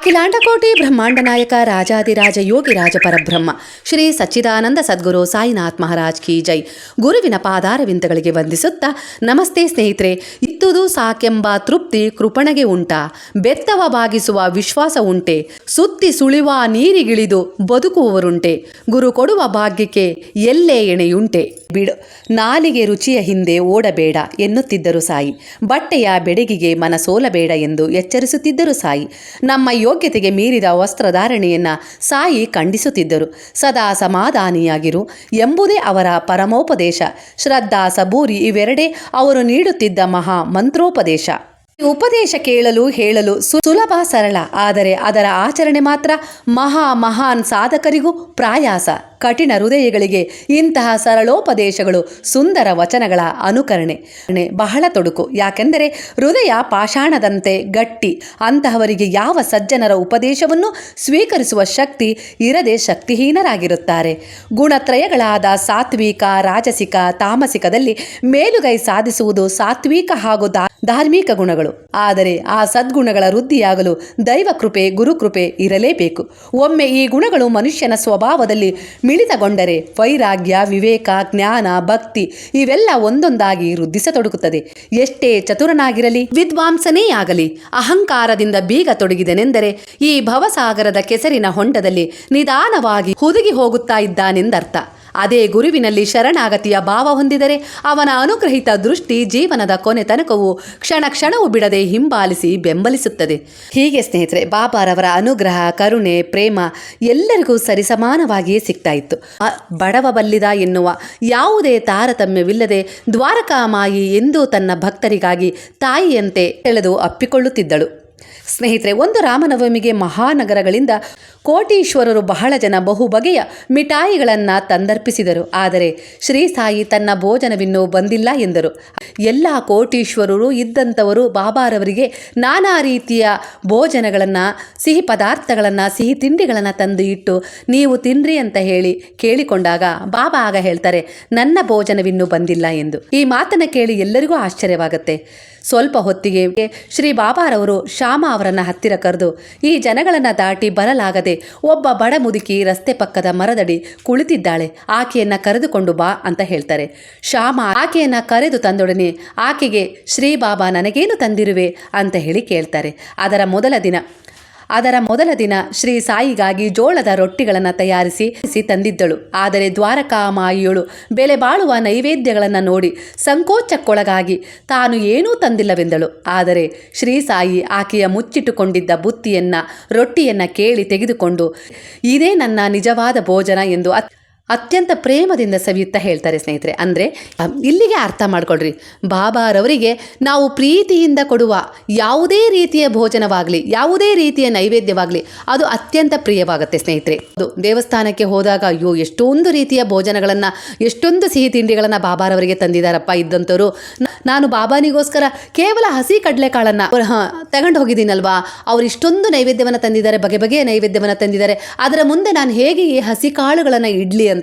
ಅಖಿಲಾಂಡಕೋಟಿ ಬ್ರಹ್ಮಾಂಡ ನಾಯಕ ರಾಜಾದಿರಾಜ ಯೋಗಿ ರಾಜ ಪರಬ್ರಹ್ಮ, ಶ್ರೀ ಸಚ್ಚಿದಾನಂದ ಸದ್ಗುರು ಸಾಯಿನಾಥ್ ಮಹಾರಾಜ್ ಕಿ ಜೈ. ಗುರುವಿನ ಪಾದಾರವಿಂದಗಳಿಗೆ ವಂದಿಸುತ್ತಾ, ನಮಸ್ತೆ ಸ್ನೇಹಿತರೆ, ಇತ್ತುದು ಸಾಕೆಂಬ ತೃಪ್ತಿ ಕೃಪಣಗೆ ಉಂಟ. ಬೆತ್ತವ ಬಾಗಿಸುವ ವಿಶ್ವಾಸ ಉಂಟೆ. ಸುತ್ತಿ ಸುಳಿವ ನೀರಿಗಿಳಿದು ಬದುಕುವವರುಂಟೆ. ಗುರು ಕೊಡುವ ಭಾಗ್ಯಕ್ಕೆ ಎಲ್ಲೇ ಎಣೆಯುಂಟೆ. ಬಿಡು. ನಾಲಿಗೆ ರುಚಿಯ ಹಿಂದೆ ಓಡಬೇಡ ಎನ್ನುತ್ತಿದ್ದರು ಸಾಯಿ. ಬಟ್ಟೆಯ ಬೆಡಗಿಗೆ ಮನಸೋಲಬೇಡ ಎಂದು ಎಚ್ಚರಿಸುತ್ತಿದ್ದರು ಸಾಯಿ. ನಮ್ಮ ಯೋಗ್ಯತೆಗೆ ಮೀರಿದ ವಸ್ತ್ರಧಾರಣೆಯನ್ನ ಸಾಯಿ ಖಂಡಿಸುತ್ತಿದ್ದರು. ಸದಾ ಸಮಾಧಾನಿಯಾಗಿರು. ಎಂಬುದೇ ಅವರ ಪರಮೋಪದೇಶ. ಶ್ರದ್ಧಾ ಸಬೂರಿ ಇವೆರಡೇ ಅವರು ನೀಡುತ್ತಿದ್ದ ಮಹಾ ಮಂತ್ರೋಪದೇಶ. ಉಪದೇಶ ಕೇಳಲು ಹೇಳಲು ಸುಲಭ ಸರಳ, ಆದರೆ ಅದರ ಆಚರಣೆ ಮಾತ್ರ ಮಹಾ ಮಹಾನ್ ಸಾಧಕರಿಗೂ ಪ್ರಾಯಾಸ. ಕಠಿಣ ಹೃದಯಗಳಿಗೆ ಇಂತಹ ಸರಳೋಪದೇಶಗಳು ಸುಂದರ ವಚನಗಳ ಅನುಕರಣೆ. ಬಹಳ ತೊಡಕು. ಯಾಕೆಂದರೆ ಹೃದಯ ಪಾಷಾಣದಂತೆ ಗಟ್ಟಿ. ಅಂತಹವರಿಗೆ ಯಾವ ಸಜ್ಜನರ ಉಪದೇಶವನ್ನು ಸ್ವೀಕರಿಸುವ ಶಕ್ತಿ ಇರದೆ ಶಕ್ತಿಹೀನರಾಗಿರುತ್ತಾರೆ. ಗುಣತ್ರಯಗಳಾದ ಸಾತ್ವಿಕ, ರಾಜಸಿಕ, ತಾಮಸಿಕದಲ್ಲಿ ಮೇಲುಗೈ ಸಾಧಿಸುವುದು ಸಾತ್ವಿಕ ಹಾಗೂ ಧಾರ್ಮಿಕ ಗುಣಗಳು. ಆದರೆ ಆ ಸದ್ಗುಣಗಳ ವೃದ್ಧಿಯಾಗಲು ದೈವ ಕೃಪೆ ಗುರುಕೃಪೆ ಇರಲೇಬೇಕು. ಒಮ್ಮೆ ಈ ಗುಣಗಳು ಮನುಷ್ಯನ ಸ್ವಭಾವದಲ್ಲಿ ಮಿಳಿತಗೊಂಡರೆ ವೈರಾಗ್ಯ, ವಿವೇಕ, ಜ್ಞಾನ, ಭಕ್ತಿ ಇವೆಲ್ಲ ಒಂದೊಂದಾಗಿ ವೃದ್ಧಿಸತೊಡಗುತ್ತದೆ. ಎಷ್ಟೇ ಚತುರನಾಗಿರಲಿ, ವಿದ್ವಾಂಸನೇ ಆಗಲಿ, ಅಹಂಕಾರದಿಂದ ಬೀಗ ತೊಡಗಿದನೆಂದರೆ ಈ ಭವಸಾಗರದ ಕೆಸರಿನ ಹೊಂಡದಲ್ಲಿ ನಿಧಾನವಾಗಿ ಹುದುಗಿ ಹೋಗುತ್ತಾ ಇದ್ದಾನೆಂದರ್ಥ. ಅದೇ ಗುರುವಿನಲ್ಲಿ ಶರಣಾಗತಿಯ ಭಾವ ಹೊಂದಿದರೆ ಅವನ ಅನುಗ್ರಹಿತ ದೃಷ್ಟಿ ಜೀವನದ ಕೊನೆ ತನಕವೂ ಕ್ಷಣ ಕ್ಷಣವೂ ಬಿಡದೆ ಹಿಂಬಾಲಿಸಿ ಬೆಂಬಲಿಸುತ್ತದೆ. ಹೀಗೆ ಸ್ನೇಹಿತರೆ, ಬಾಬಾರವರ ಅನುಗ್ರಹ, ಕರುಣೆ, ಪ್ರೇಮ ಎಲ್ಲರಿಗೂ ಸರಿಸಮಾನವಾಗಿಯೇ ಸಿಗ್ತಾ ಇತ್ತು. ಬಡವ ಬಲ್ಲಿದ ಎನ್ನುವ ಯಾವುದೇ ತಾರತಮ್ಯವಿಲ್ಲದೆ ದ್ವಾರಕಾಮಾಯಿ ಎಂದೂ ತನ್ನ ಭಕ್ತರಿಗಾಗಿ ತಾಯಿಯಂತೆ ಎಳೆದು ಅಪ್ಪಿಕೊಳ್ಳುತ್ತಿದ್ದಳು. ಸ್ನೇಹಿತರೆ, ಒಂದು ರಾಮನವಮಿಗೆ ಮಹಾನಗರಗಳಿಂದ ಕೋಟೀಶ್ವರರು ಬಹಳ ಜನ ಬಹು ಬಗೆಯ ಮಿಠಾಯಿಗಳನ್ನು ತಂದರ್ಪಿಸಿದರು. ಆದರೆ ಶ್ರೀ ಸಾಯಿ ತನ್ನ ಭೋಜನವಿನ್ನೂ ಬಂದಿಲ್ಲ ಎಂದರು. ಎಲ್ಲ ಕೋಟೀಶ್ವರರು ಇದ್ದಂಥವರು ಬಾಬಾರವರಿಗೆ ನಾನಾ ರೀತಿಯ ಭೋಜನಗಳನ್ನು, ಸಿಹಿ ಪದಾರ್ಥಗಳನ್ನು, ಸಿಹಿ ತಿಂಡಿಗಳನ್ನು ತಂದು ಇಟ್ಟು, ನೀವು ತಿನ್ರಿ ಅಂತ ಹೇಳಿ ಕೇಳಿಕೊಂಡಾಗ ಬಾಬಾ ಆಗ ಹೇಳ್ತಾರೆ, ನನ್ನ ಭೋಜನವಿನ್ನೂ ಬಂದಿಲ್ಲ ಎಂದು. ಈ ಮಾತನ್ನು ಕೇಳಿ ಎಲ್ಲರಿಗೂ ಆಶ್ಚರ್ಯವಾಗುತ್ತೆ. ಸ್ವಲ್ಪ ಹೊತ್ತಿಗೆ ಶ್ರೀ ಬಾಬಾರವರು ಶ್ಯಾಮ ಅವರನ್ನ ಹತ್ತಿರ ಕರೆದು, ಈ ಜನಗಳನ್ನ ದಾಟಿ ಬರಲಾಗದೆ ಒಬ್ಬ ಬಡ ಮುದುಕಿ ರಸ್ತೆ ಪಕ್ಕದ ಮರದಡಿ ಕುಳಿತಿದ್ದಾಳೆ. ಆಕೆಯನ್ನ ಕರೆದುಕೊಂಡು ಬಾ ಅಂತ ಹೇಳ್ತಾರೆ. ಶ್ಯಾಮ, ಆಕೆಯನ್ನ ಕರೆದು ತಂದೊಡನೆ, ಆಕೆಗೆ ಶ್ರೀ ಬಾಬಾ ನನಗೇನು ತಂದಿರುವೆ? ಅಂತ ಹೇಳಿ ಕೇಳ್ತಾರೆ. ಅದರ ಮೊದಲ ದಿನ ಅದರ ಮೊದಲ ದಿನ ಶ್ರೀ ಸಾಯಿಗಾಗಿ ಜೋಳದ ರೊಟ್ಟಿಗಳನ್ನು ತಯಾರಿಸಿ ತಂದಿದ್ದಳು. ಆದರೆ ದ್ವಾರಕಾಮಾಯಿಯಳು ಬೆಲೆ ಬಾಳುವ ನೈವೇದ್ಯಗಳನ್ನು ನೋಡಿ ಸಂಕೋಚಕ್ಕೊಳಗಾಗಿ ತಾನು ಏನೂ ತಂದಿಲ್ಲವೆಂದಳು. ಆದರೆ ಶ್ರೀ ಸಾಯಿ ಆಕೆಯ ಮುಚ್ಚಿಟ್ಟುಕೊಂಡಿದ್ದ ಬುತ್ತಿಯನ್ನ ರೊಟ್ಟಿಯನ್ನ ಕೇಳಿ ತೆಗೆದುಕೊಂಡು, ಇದೇ ನನ್ನ ನಿಜವಾದ ಭೋಜನ ಎಂದು ಅತ್ಯಂತ ಪ್ರೇಮದಿಂದ ಸವಿಯುತ್ತಾ ಹೇಳ್ತಾರೆ ಸ್ನೇಹಿತರೆ. ಅಂದರೆ ಇಲ್ಲಿಗೆ ಅರ್ಥ ಮಾಡ್ಕೊಳ್ರಿ. ಬಾಬಾರವರಿಗೆ ನಾವು ಪ್ರೀತಿಯಿಂದ ಕೊಡುವ ಯಾವುದೇ ರೀತಿಯ ಭೋಜನವಾಗಲಿ, ಯಾವುದೇ ರೀತಿಯ ನೈವೇದ್ಯವಾಗಲಿ, ಅದು ಅತ್ಯಂತ ಪ್ರಿಯವಾಗುತ್ತೆ ಸ್ನೇಹಿತರೆ. ಅದು ದೇವಸ್ಥಾನಕ್ಕೆ ಹೋದಾಗ, ಅಯ್ಯೋ, ಎಷ್ಟೊಂದು ರೀತಿಯ ಭೋಜನಗಳನ್ನು, ಎಷ್ಟೊಂದು ಸಿಹಿ ತಿಂಡಿಗಳನ್ನು ಬಾಬಾರವರಿಗೆ ತಂದಿದ್ದಾರಪ್ಪ ಇದ್ದಂಥವ್ರು. ನಾನು ಬಾಬಾನಿಗೋಸ್ಕರ ಕೇವಲ ಹಸಿ ಕಡಲೆಕಾಳನ್ನು ತಗೊಂಡು ಹೋಗಿದ್ದೀನಲ್ವಾ? ಅವ್ರು ಇಷ್ಟೊಂದು ನೈವೇದ್ಯವನ್ನು ತಂದಿದ್ದಾರೆ, ಬಗೆ ಬಗೆಯ ನೈವೇದ್ಯವನ್ನು ತಂದಿದ್ದಾರೆ. ಅದರ ಮುಂದೆ ನಾನು ಹೇಗೆ ಈ ಹಸಿ ಕಾಳುಗಳನ್ನು ಇಡ್ಲಿ ಅಂತ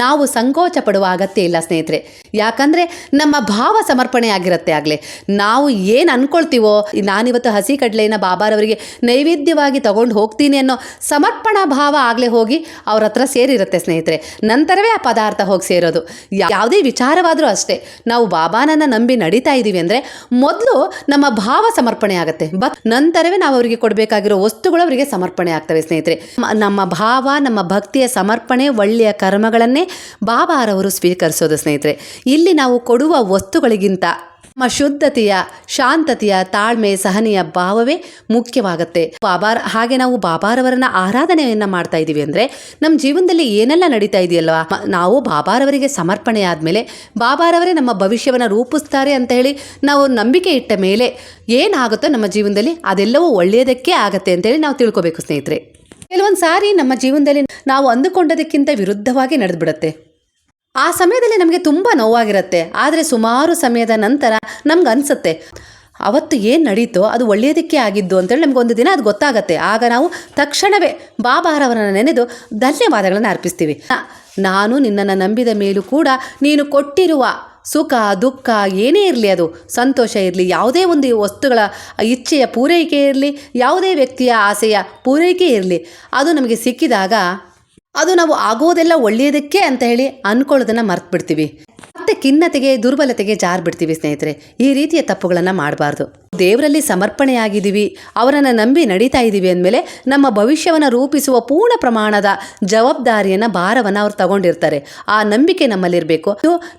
ನಾವು ಸಂಕೋಚ ಪಡುವ ಅಗತ್ಯ ಇಲ್ಲ, ಸ್ನೇಹಿತರೆ. ಯಾಕಂದರೆ ನಮ್ಮ ಭಾವ ಸಮರ್ಪಣೆ ಆಗಿರುತ್ತೆ ಆಗಲೇ. ನಾವು ಏನು ಅಂದ್ಕೊಳ್ತೀವೋ ನಾನಿವತ್ತು ಹಸಿ ಕಡಲೆಯನ್ನು ಬಾಬಾರವರಿಗೆ ನೈವೇದ್ಯವಾಗಿ ತಗೊಂಡು ಹೋಗ್ತೀನಿ ಅನ್ನೋ ಸಮರ್ಪಣಾ ಭಾವ ಆಗಲೇ ಹೋಗಿ ಅವ್ರ ಹತ್ರ ಸೇರಿರುತ್ತೆ, ಸ್ನೇಹಿತರೆ. ನಂತರವೇ ಆ ಪದಾರ್ಥ ಹೋಗಿ ಸೇರೋದು. ಯಾವುದೇ ವಿಚಾರವಾದರೂ ಅಷ್ಟೇ. ನಾವು ಬಾಬಾನನ್ನು ನಂಬಿ ನಡೀತಾ ಇದ್ದೀವಿ ಅಂದರೆ ಮೊದಲು ನಮ್ಮ ಭಾವ ಸಮರ್ಪಣೆ ಆಗುತ್ತೆ. ಬಟ್ ನಂತರವೇ ನಾವು ಅವರಿಗೆ ಕೊಡಬೇಕಾಗಿರೋ ವಸ್ತುಗಳು ಅವರಿಗೆ ಸಮರ್ಪಣೆ ಆಗ್ತವೆ, ಸ್ನೇಹಿತರೆ. ನಮ್ಮ ಭಾವ, ನಮ್ಮ ಭಕ್ತಿಯ ಸಮರ್ಪಣೆ ಒಳ್ಳೆಯ ಕರ್ಮಗಳನ್ನೇ ಬಾಬಾರವರು ಸ್ವೀಕರಿಸೋದು ಸ್ನೇಹಿತರೆ. ಇಲ್ಲಿ ನಾವು ಕೊಡುವ ವಸ್ತುಗಳಿಗಿಂತ ನಮ್ಮ ಶುದ್ಧತೆಯ, ಶಾಂತತೆಯ, ತಾಳ್ಮೆ, ಸಹನೆಯ ಭಾವವೇ ಮುಖ್ಯವಾಗುತ್ತೆ. ಬಾಬಾರ ಹಾಗೆ ನಾವು ಬಾಬಾರವರನ್ನ ಆರಾಧನೆಯನ್ನ ಮಾಡ್ತಾ ಇದ್ದೀವಿ ಅಂದರೆ ನಮ್ಮ ಜೀವನದಲ್ಲಿ ಏನೆಲ್ಲ ನಡೀತಾ ಇದೆಯಲ್ವಾ? ನಾವು ಬಾಬಾರವರಿಗೆ ಸಮರ್ಪಣೆ ಆದಮೇಲೆ ಬಾಬಾರವರೇ ನಮ್ಮ ಭವಿಷ್ಯವನ್ನು ರೂಪಿಸ್ತಾರೆ ಅಂತ ಹೇಳಿ ನಾವು ನಂಬಿಕೆ ಇಟ್ಟ ಮೇಲೆ ಏನಾಗುತ್ತೋ ನಮ್ಮ ಜೀವನದಲ್ಲಿ ಅದೆಲ್ಲವೂ ಒಳ್ಳೆಯದಕ್ಕೆ ಆಗತ್ತೆ ಅಂತೇಳಿ ನಾವು ತಿಳ್ಕೊಬೇಕು ಸ್ನೇಹಿತರೆ. ಕೆಲವೊಂದು ಸಾರಿ ನಮ್ಮ ಜೀವನದಲ್ಲಿ ನಾವು ಅಂದುಕೊಂಡದಕ್ಕಿಂತ ವಿರುದ್ಧವಾಗಿ ನಡೆದ್ಬಿಡುತ್ತೆ. ಆ ಸಮಯದಲ್ಲಿ ನಮಗೆ ತುಂಬ ನೋವಾಗಿರುತ್ತೆ. ಆದರೆ ಸುಮಾರು ಸಮಯದ ನಂತರ ನಮ್ಗೆ ಅನಿಸುತ್ತೆ, ಅವತ್ತು ಏನು ನಡೀತೋ, ಅದು ಒಳ್ಳೆಯದಕ್ಕೆ ಆಗಿದ್ದು ಅಂತೇಳಿ ಒಂದು ದಿನ ಅದು ಗೊತ್ತಾಗತ್ತೆ. ಆಗ ನಾವು ತಕ್ಷಣವೇ ಬಾಬಾರವರನ್ನು ನೆನೆದು ಧನ್ಯವಾದಗಳನ್ನು ಅರ್ಪಿಸ್ತೀವಿ. ನಾನು ನಿನ್ನನ್ನು ನಂಬಿದ ಮೇಲೂ ಕೂಡ ನೀನು ಕೊಟ್ಟಿರುವ ಸುಖ, ದುಃಖ, ಏನೇ ಇರಲಿ ಅದು. ಸಂತೋಷ ಇರಲಿ, ಯಾವುದೇ ಒಂದು ವಸ್ತುಗಳ ಇಚ್ಛೆಯ ಪೂರೈಕೆ ಇರಲಿ, ಯಾವುದೇ ವ್ಯಕ್ತಿಯ ಆಸೆಯ ಪೂರೈಕೆ ಇರಲಿ. ಅದು ನಮಗೆ ಸಿಕ್ಕಿದಾಗ ಅದು ನಾವು ಆಗೋದೆಲ್ಲ ಒಳ್ಳೆಯದಕ್ಕೆ ಅಂತ ಹೇಳಿ ಅಂದ್ಕೊಳ್ಳೋದನ್ನು ಮರ್ತು ಬಿಡ್ತೀವಿ ಮತ್ತೆ ಖಿನ್ನತೆಗೆ, ದುರ್ಬಲತೆಗೆ ಜಾರ್ ಬಿಡ್ತೀವಿ ಸ್ನೇಹಿತರೆ. ಈ ರೀತಿಯ ತಪ್ಪುಗಳನ್ನು ಮಾಡಬಾರ್ದು. ದೇವರಲ್ಲಿ ಸಮರ್ಪಣೆಯಾಗಿದ್ದೀವಿ, ಅವರನ್ನು ನಂಬಿ ನಡೀತಾ ಇದ್ದೀವಿ ಅಂದಮೇಲೆ ನಮ್ಮ ಭವಿಷ್ಯವನ್ನು ರೂಪಿಸುವ ಪೂರ್ಣ ಪ್ರಮಾಣದ ಜವಾಬ್ದಾರಿಯನ್ನು, ಭಾರವನ್ನು ಅವ್ರು ತಗೊಂಡಿರ್ತಾರೆ. ಆ ನಂಬಿಕೆ ನಮ್ಮಲ್ಲಿರಬೇಕು.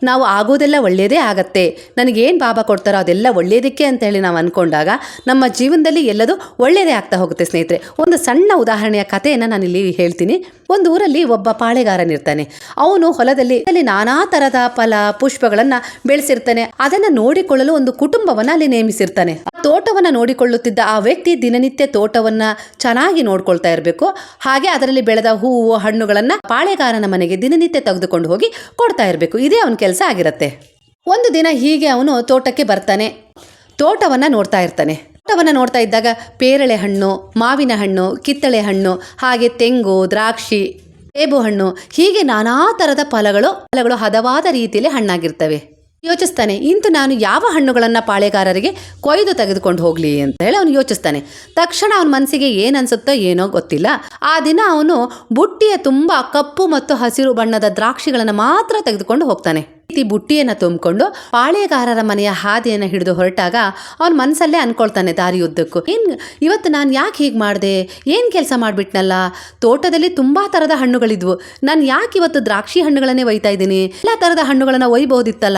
ನಾವು ಆಗೋದೆಲ್ಲ ಒಳ್ಳೆಯದೇ ಆಗತ್ತೆ. ನನಗೇನು ಬಾಬಾ ಕೊಡ್ತಾರೋ ಅದೆಲ್ಲ ಒಳ್ಳೆಯದಕ್ಕೆ ಅಂತ ಹೇಳಿ ನಾವು ಅಂದ್ಕೊಂಡಾಗ ನಮ್ಮ ಜೀವನದಲ್ಲಿ ಎಲ್ಲದೂ ಒಳ್ಳೆಯದೇ ಆಗ್ತಾ ಹೋಗುತ್ತೆ ಸ್ನೇಹಿತರೆ. ಒಂದು ಸಣ್ಣ ಉದಾಹರಣೆಯ ಕಥೆಯನ್ನು ನಾನು ಇಲ್ಲಿ ಹೇಳ್ತೀನಿ. ಒಂದು ಊರಲ್ಲಿ ಒಬ್ಬ ಪಾಳೆಗಾರನಿರ್ತಾನೆ. ಅವನು ಹೊಲದಲ್ಲಿ ನಾನಾ ಥರದ ಫಲ ಪುಷ್ಪಗಳನ್ನ ಬೆಳೆಸಿರ್ತಾನೆ. ಅದನ್ನ ನೋಡಿಕೊಳ್ಳಲು ಒಂದು ಕುಟುಂಬವನ್ನ ಅಲ್ಲಿ ನೇಮಿಸಿರ್ತಾನೆ. ತೋಟವನ್ನ ನೋಡಿಕೊಳ್ಳುತ್ತಿದ್ದ ಆ ವ್ಯಕ್ತಿ ದಿನನಿತ್ಯ ತೋಟವನ್ನ ಚೆನ್ನಾಗಿ ನೋಡ್ಕೊಳ್ತಾ ಇರಬೇಕು. ಹಾಗೆ ಅದರಲ್ಲಿ ಬೆಳೆದ ಹೂವು, ಹಣ್ಣುಗಳನ್ನ ಪಾಳೆಗಾರನ ಮನೆಗೆ ದಿನನಿತ್ಯ ತೆಗೆದುಕೊಂಡು ಹೋಗಿ ಕೊಡ್ತಾ ಇರಬೇಕು. ಇದೇ ಅವನ ಕೆಲಸ ಆಗಿರುತ್ತೆ. ಒಂದು ದಿನ ಹೀಗೆ ಅವನು ತೋಟಕ್ಕೆ ಬರ್ತಾನೆ. ತೋಟವನ್ನ ನೋಡ್ತಾ ಇರ್ತಾನೆ. ತೋಟವನ್ನು ನೋಡ್ತಾ ಇದ್ದಾಗ ಪೇರಳೆ ಹಣ್ಣು, ಮಾವಿನ ಹಣ್ಣು, ಕಿತ್ತಳೆ ಹಣ್ಣು, ಹಾಗೆ ತೆಂಗು, ದ್ರಾಕ್ಷಿ ಸೇಬು ಹಣ್ಣು. ಹೀಗೆ ನಾನಾ ಥರದ ಫಲಗಳು ಫಲಗಳು ಹದವಾದ ರೀತಿಯಲ್ಲಿ ಹಣ್ಣಾಗಿರ್ತವೆ. ಯೋಚಿಸ್ತಾನೆ ಇಂದು ನಾನು ಯಾವ ಹಣ್ಣುಗಳನ್ನು ಪಾಳೆಗಾರರಿಗೆ ಕೊಯ್ದು ತೆಗೆದುಕೊಂಡು ಹೋಗಲಿ ಅಂತ ಹೇಳಿ ಅವನು ಯೋಚಿಸ್ತಾನೆ. ತಕ್ಷಣ ಅವನ ಮನಸ್ಸಿಗೆ ಏನನ್ಸುತ್ತೋ ಏನೋ ಗೊತ್ತಿಲ್ಲ. ಆ ದಿನ ಅವನು ಬುಟ್ಟಿಯ ತುಂಬ ಕಪ್ಪು ಮತ್ತು ಹಸಿರು ಬಣ್ಣದ ದ್ರಾಕ್ಷಿಗಳನ್ನು ಮಾತ್ರ ತೆಗೆದುಕೊಂಡು ಹೋಗ್ತಾನೆ. ರೀತಿ ಬುಟ್ಟಿಯನ್ನು ತುಂಬಿಕೊಂಡು ಪಾಳೆಗಾರರ ಮನೆಯ ಹಾದಿಯನ್ನು ಹಿಡಿದು ಹೊರಟಾಗ ಅವನ ಮನಸ್ಸಲ್ಲೇ ಅನ್ಕೊಳ್ತಾನೆ ದಾರಿಯುದ್ದಕ್ಕೂ. ಏನು ಇವತ್ತು ನಾನು ಯಾಕೆ ಹೀಗೆ ಮಾಡಿದೆ? ಏನು ಕೆಲಸ ಮಾಡಿಬಿಟ್ನಲ್ಲ? ತೋಟದಲ್ಲಿ ತುಂಬ ಥರದ ಹಣ್ಣುಗಳಿದ್ವು. ನಾನು ಯಾಕೆ ಇವತ್ತು ದ್ರಾಕ್ಷಿ ಹಣ್ಣುಗಳನ್ನೇ ಒಯ್ತಾ ಇದ್ದೀನಿ? ಎಲ್ಲ ಥರದ ಹಣ್ಣುಗಳನ್ನು ಒಯ್ಬಹುದಿತ್ತಲ್ಲ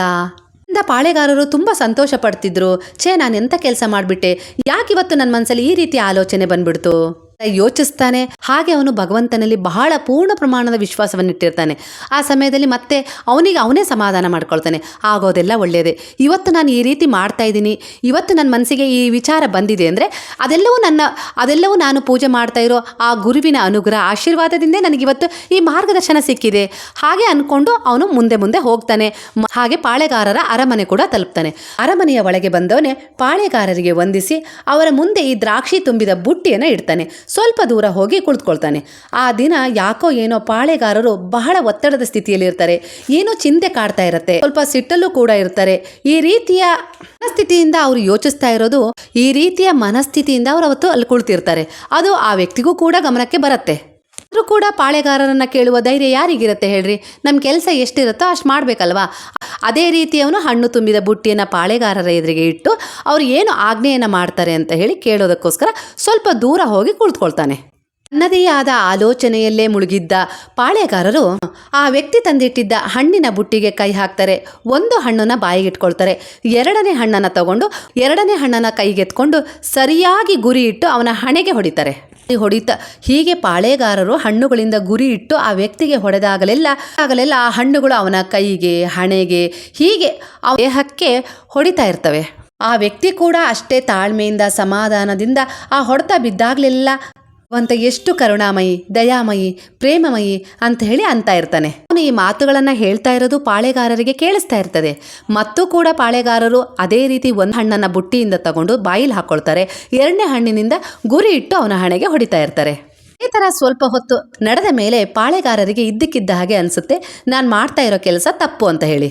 ಇಂದ ಪಾಳೆಗಾರರು ತುಂಬ ಸಂತೋಷ ಪಡ್ತಿದ್ರು. ಛೇ, ನಾನು ಎಂಥ ಕೆಲಸ ಮಾಡಿಬಿಟ್ಟೆ? ಯಾಕೆ ಇವತ್ತು ನನ್ನ ಮನಸ್ಸಲ್ಲಿ ಈ ರೀತಿ ಆಲೋಚನೆ ಬಂದ್ಬಿಡ್ತು? ಯೋಚಿಸ್ತಾನೆ. ಹಾಗೆ ಅವನು ಭಗವಂತನಲ್ಲಿ ಬಹಳ ಪೂರ್ಣ ಪ್ರಮಾಣದ ವಿಶ್ವಾಸವನ್ನಿಟ್ಟಿರ್ತಾನೆ. ಆ ಸಮಯದಲ್ಲಿ ಮತ್ತೆ ಅವನಿಗೆ ಅವನೇ ಸಮಾಧಾನ ಮಾಡ್ಕೊಳ್ತಾನೆ. ಆಗೋದೆಲ್ಲ ಒಳ್ಳೆಯದೇ ಇವತ್ತು ನಾನು ಈ ರೀತಿ ಮಾಡ್ತಾ ಇದ್ದೀನಿ. ಇವತ್ತು ನನ್ನ ಮನಸ್ಸಿಗೆ ಈ ವಿಚಾರ ಬಂದಿದೆ ಅಂದರೆ ಅದೆಲ್ಲವೂ ನನ್ನ, ಅದೆಲ್ಲವೂ ನಾನು ಪೂಜೆ ಮಾಡ್ತಾ ಇರೋ ಆ ಗುರುವಿನ ಅನುಗ್ರಹ ಆಶೀರ್ವಾದದಿಂದೇ ನನಗಿವತ್ತು ಈ ಮಾರ್ಗದರ್ಶನ ಸಿಕ್ಕಿದೆ. ಹಾಗೆ ಅಂದ್ಕೊಂಡು ಅವನು ಮುಂದೆ ಮುಂದೆ ಹೋಗ್ತಾನೆ. ಹಾಗೆ ಪಾಳೆಗಾರರ ಅರಮನೆ ಕೂಡ ತಲುಪ್ತಾನೆ. ಅರಮನೆಯ ಒಳಗೆ ಬಂದವನೇ ಪಾಳೆಗಾರರಿಗೆ ವಂದಿಸಿ ಅವರ ಮುಂದೆ ಈ ದ್ರಾಕ್ಷಿ ತುಂಬಿದ ಬುಟ್ಟಿಯನ್ನು ಇಡ್ತಾನೆ. ಸ್ವಲ್ಪ ದೂರ ಹೋಗಿ ಕುಳಿತುಕೊಳ್ತಾನೆ. ಆ ದಿನ ಯಾಕೋ ಏನೋ ಪಾಳೆಗಾರರು ಬಹಳ ಒತ್ತಡದ ಸ್ಥಿತಿಯಲ್ಲಿ ಇರ್ತಾರೆ ಏನೋ ಚಿಂತೆ ಕಾಡ್ತಾ ಇರುತ್ತೆ. ಸ್ವಲ್ಪ ಸಿಟ್ಟಲ್ಲೂ ಕೂಡ ಇರ್ತಾರೆ. ಈ ರೀತಿಯ ಮನಸ್ಥಿತಿಯಿಂದ ಅವರು ಯೋಚಿಸ್ತಾ ಇರೋದು, ಈ ರೀತಿಯ ಮನಸ್ಥಿತಿಯಿಂದ ಅವರು ಅವತ್ತು ಅಲ್ಲಿ ಕುಳಿತಿರ್ತಾರೆ. ಅದು ಆ ವ್ಯಕ್ತಿಗೂ ಕೂಡ ಗಮನಕ್ಕೆ ಬರುತ್ತೆ. ಆದರೂ ಕೂಡ ಪಾಳೆಗಾರರನ್ನು ಕೇಳುವ ಧೈರ್ಯ ಯಾರಿಗಿರುತ್ತೆ ಹೇಳ್ರಿ? ನಮ್ಮ ಕೆಲಸ ಎಷ್ಟಿರುತ್ತೋ ಅಷ್ಟು ಮಾಡಬೇಕಲ್ವಾ? ಅದೇ ರೀತಿ ಅವನು ಹಣ್ಣು ತುಂಬಿದ ಬುಟ್ಟಿಯನ್ನು ಪಾಳೆಗಾರರ ಎದುರಿಗೆ ಇಟ್ಟು ಅವ್ರು ಏನು ಆಜ್ಞೆಯನ್ನು ಮಾಡ್ತಾರೆ ಅಂತ ಹೇಳಿ ಕೇಳೋದಕ್ಕೋಸ್ಕರ ಸ್ವಲ್ಪ ದೂರ ಹೋಗಿ ಕುಳಿತುಕೊಳ್ತಾನೆ. ತನ್ನದೇ ಆದ ಆಲೋಚನೆಯಲ್ಲೇ ಮುಳುಗಿದ್ದ ಪಾಳೆಗಾರರು ಆ ವ್ಯಕ್ತಿ ತಂದಿಟ್ಟಿದ್ದ ಹಣ್ಣಿನ ಬುಟ್ಟಿಗೆ ಕೈ ಹಾಕ್ತಾರೆ. ಒಂದು ಹಣ್ಣನ್ನ ಬಾಯಿಗಿಟ್ಕೊಳ್ತಾರೆ. ಎರಡನೇ ಹಣ್ಣನ್ನು ತಗೊಂಡು ಎರಡನೇ ಹಣ್ಣನ್ನು ಕೈಗೆತ್ಕೊಂಡು ಸರಿಯಾಗಿ ಗುರಿ ಇಟ್ಟು ಅವನ ಹಣೆಗೆ ಹೊಡಿತಾರೆ. ಹೊಡಿತ. ಹೀಗೆ ಪಾಳೆಗಾರರು ಹಣ್ಣುಗಳಿಂದ ಗುರಿ ಇಟ್ಟು ಆ ವ್ಯಕ್ತಿಗೆ ಹೊಡೆದಾಗಲೆಲ್ಲ, ಆಗಲೆಲ್ಲ ಆ ಹಣ್ಣುಗಳು ಅವನ ಕೈಗೆ, ಹಣೆಗೆ, ಹೀಗೆ ಆ ದೇಹಕ್ಕೆ ಹೊಡಿತಾ ಇರ್ತವೆ. ಆ ವ್ಯಕ್ತಿ ಕೂಡ ಅಷ್ಟೇ ತಾಳ್ಮೆಯಿಂದ, ಸಮಾಧಾನದಿಂದ ಆ ಹೊಡೆತ ಬಿದ್ದಾಗಲೆಲ್ಲ ಭಗವಂತ ಎಷ್ಟು ಕರುಣಾಮಯಿ, ದಯಾಮಯಿ, ಪ್ರೇಮಮಯಿ ಅಂತ ಹೇಳಿ ಅಂತ ಇರ್ತಾನೆ. ಅವನು ಈ ಮಾತುಗಳನ್ನು ಹೇಳ್ತಾ ಇರೋದು ಪಾಳೆಗಾರರಿಗೆ ಕೇಳಿಸ್ತಾ ಇರ್ತದೆ. ಮತ್ತು ಕೂಡ ಪಾಳೆಗಾರರು ಅದೇ ರೀತಿ ಒಂದು ಹಣ್ಣನ್ನ ಬುಟ್ಟಿಯಿಂದ ತಗೊಂಡು ಬಾಯಿಲಿ ಹಾಕೊಳ್ತಾರೆ. ಎರಡನೇ ಹಣ್ಣಿನಿಂದ ಗುರಿ ಇಟ್ಟು ಅವನ ಹಣೆಗೆ ಹೊಡಿತಾ ಇರ್ತಾರೆ. ಈ ಥರ ಸ್ವಲ್ಪ ಹೊತ್ತು ನಡೆದ ಮೇಲೆ ಪಾಳೆಗಾರರಿಗೆ ಇದ್ದಕ್ಕಿದ್ದ ಹಾಗೆ ಅನಿಸುತ್ತೆ. ನಾನು ಮಾಡ್ತಾ ಇರೋ ಕೆಲಸ ತಪ್ಪು ಅಂತ ಹೇಳಿ.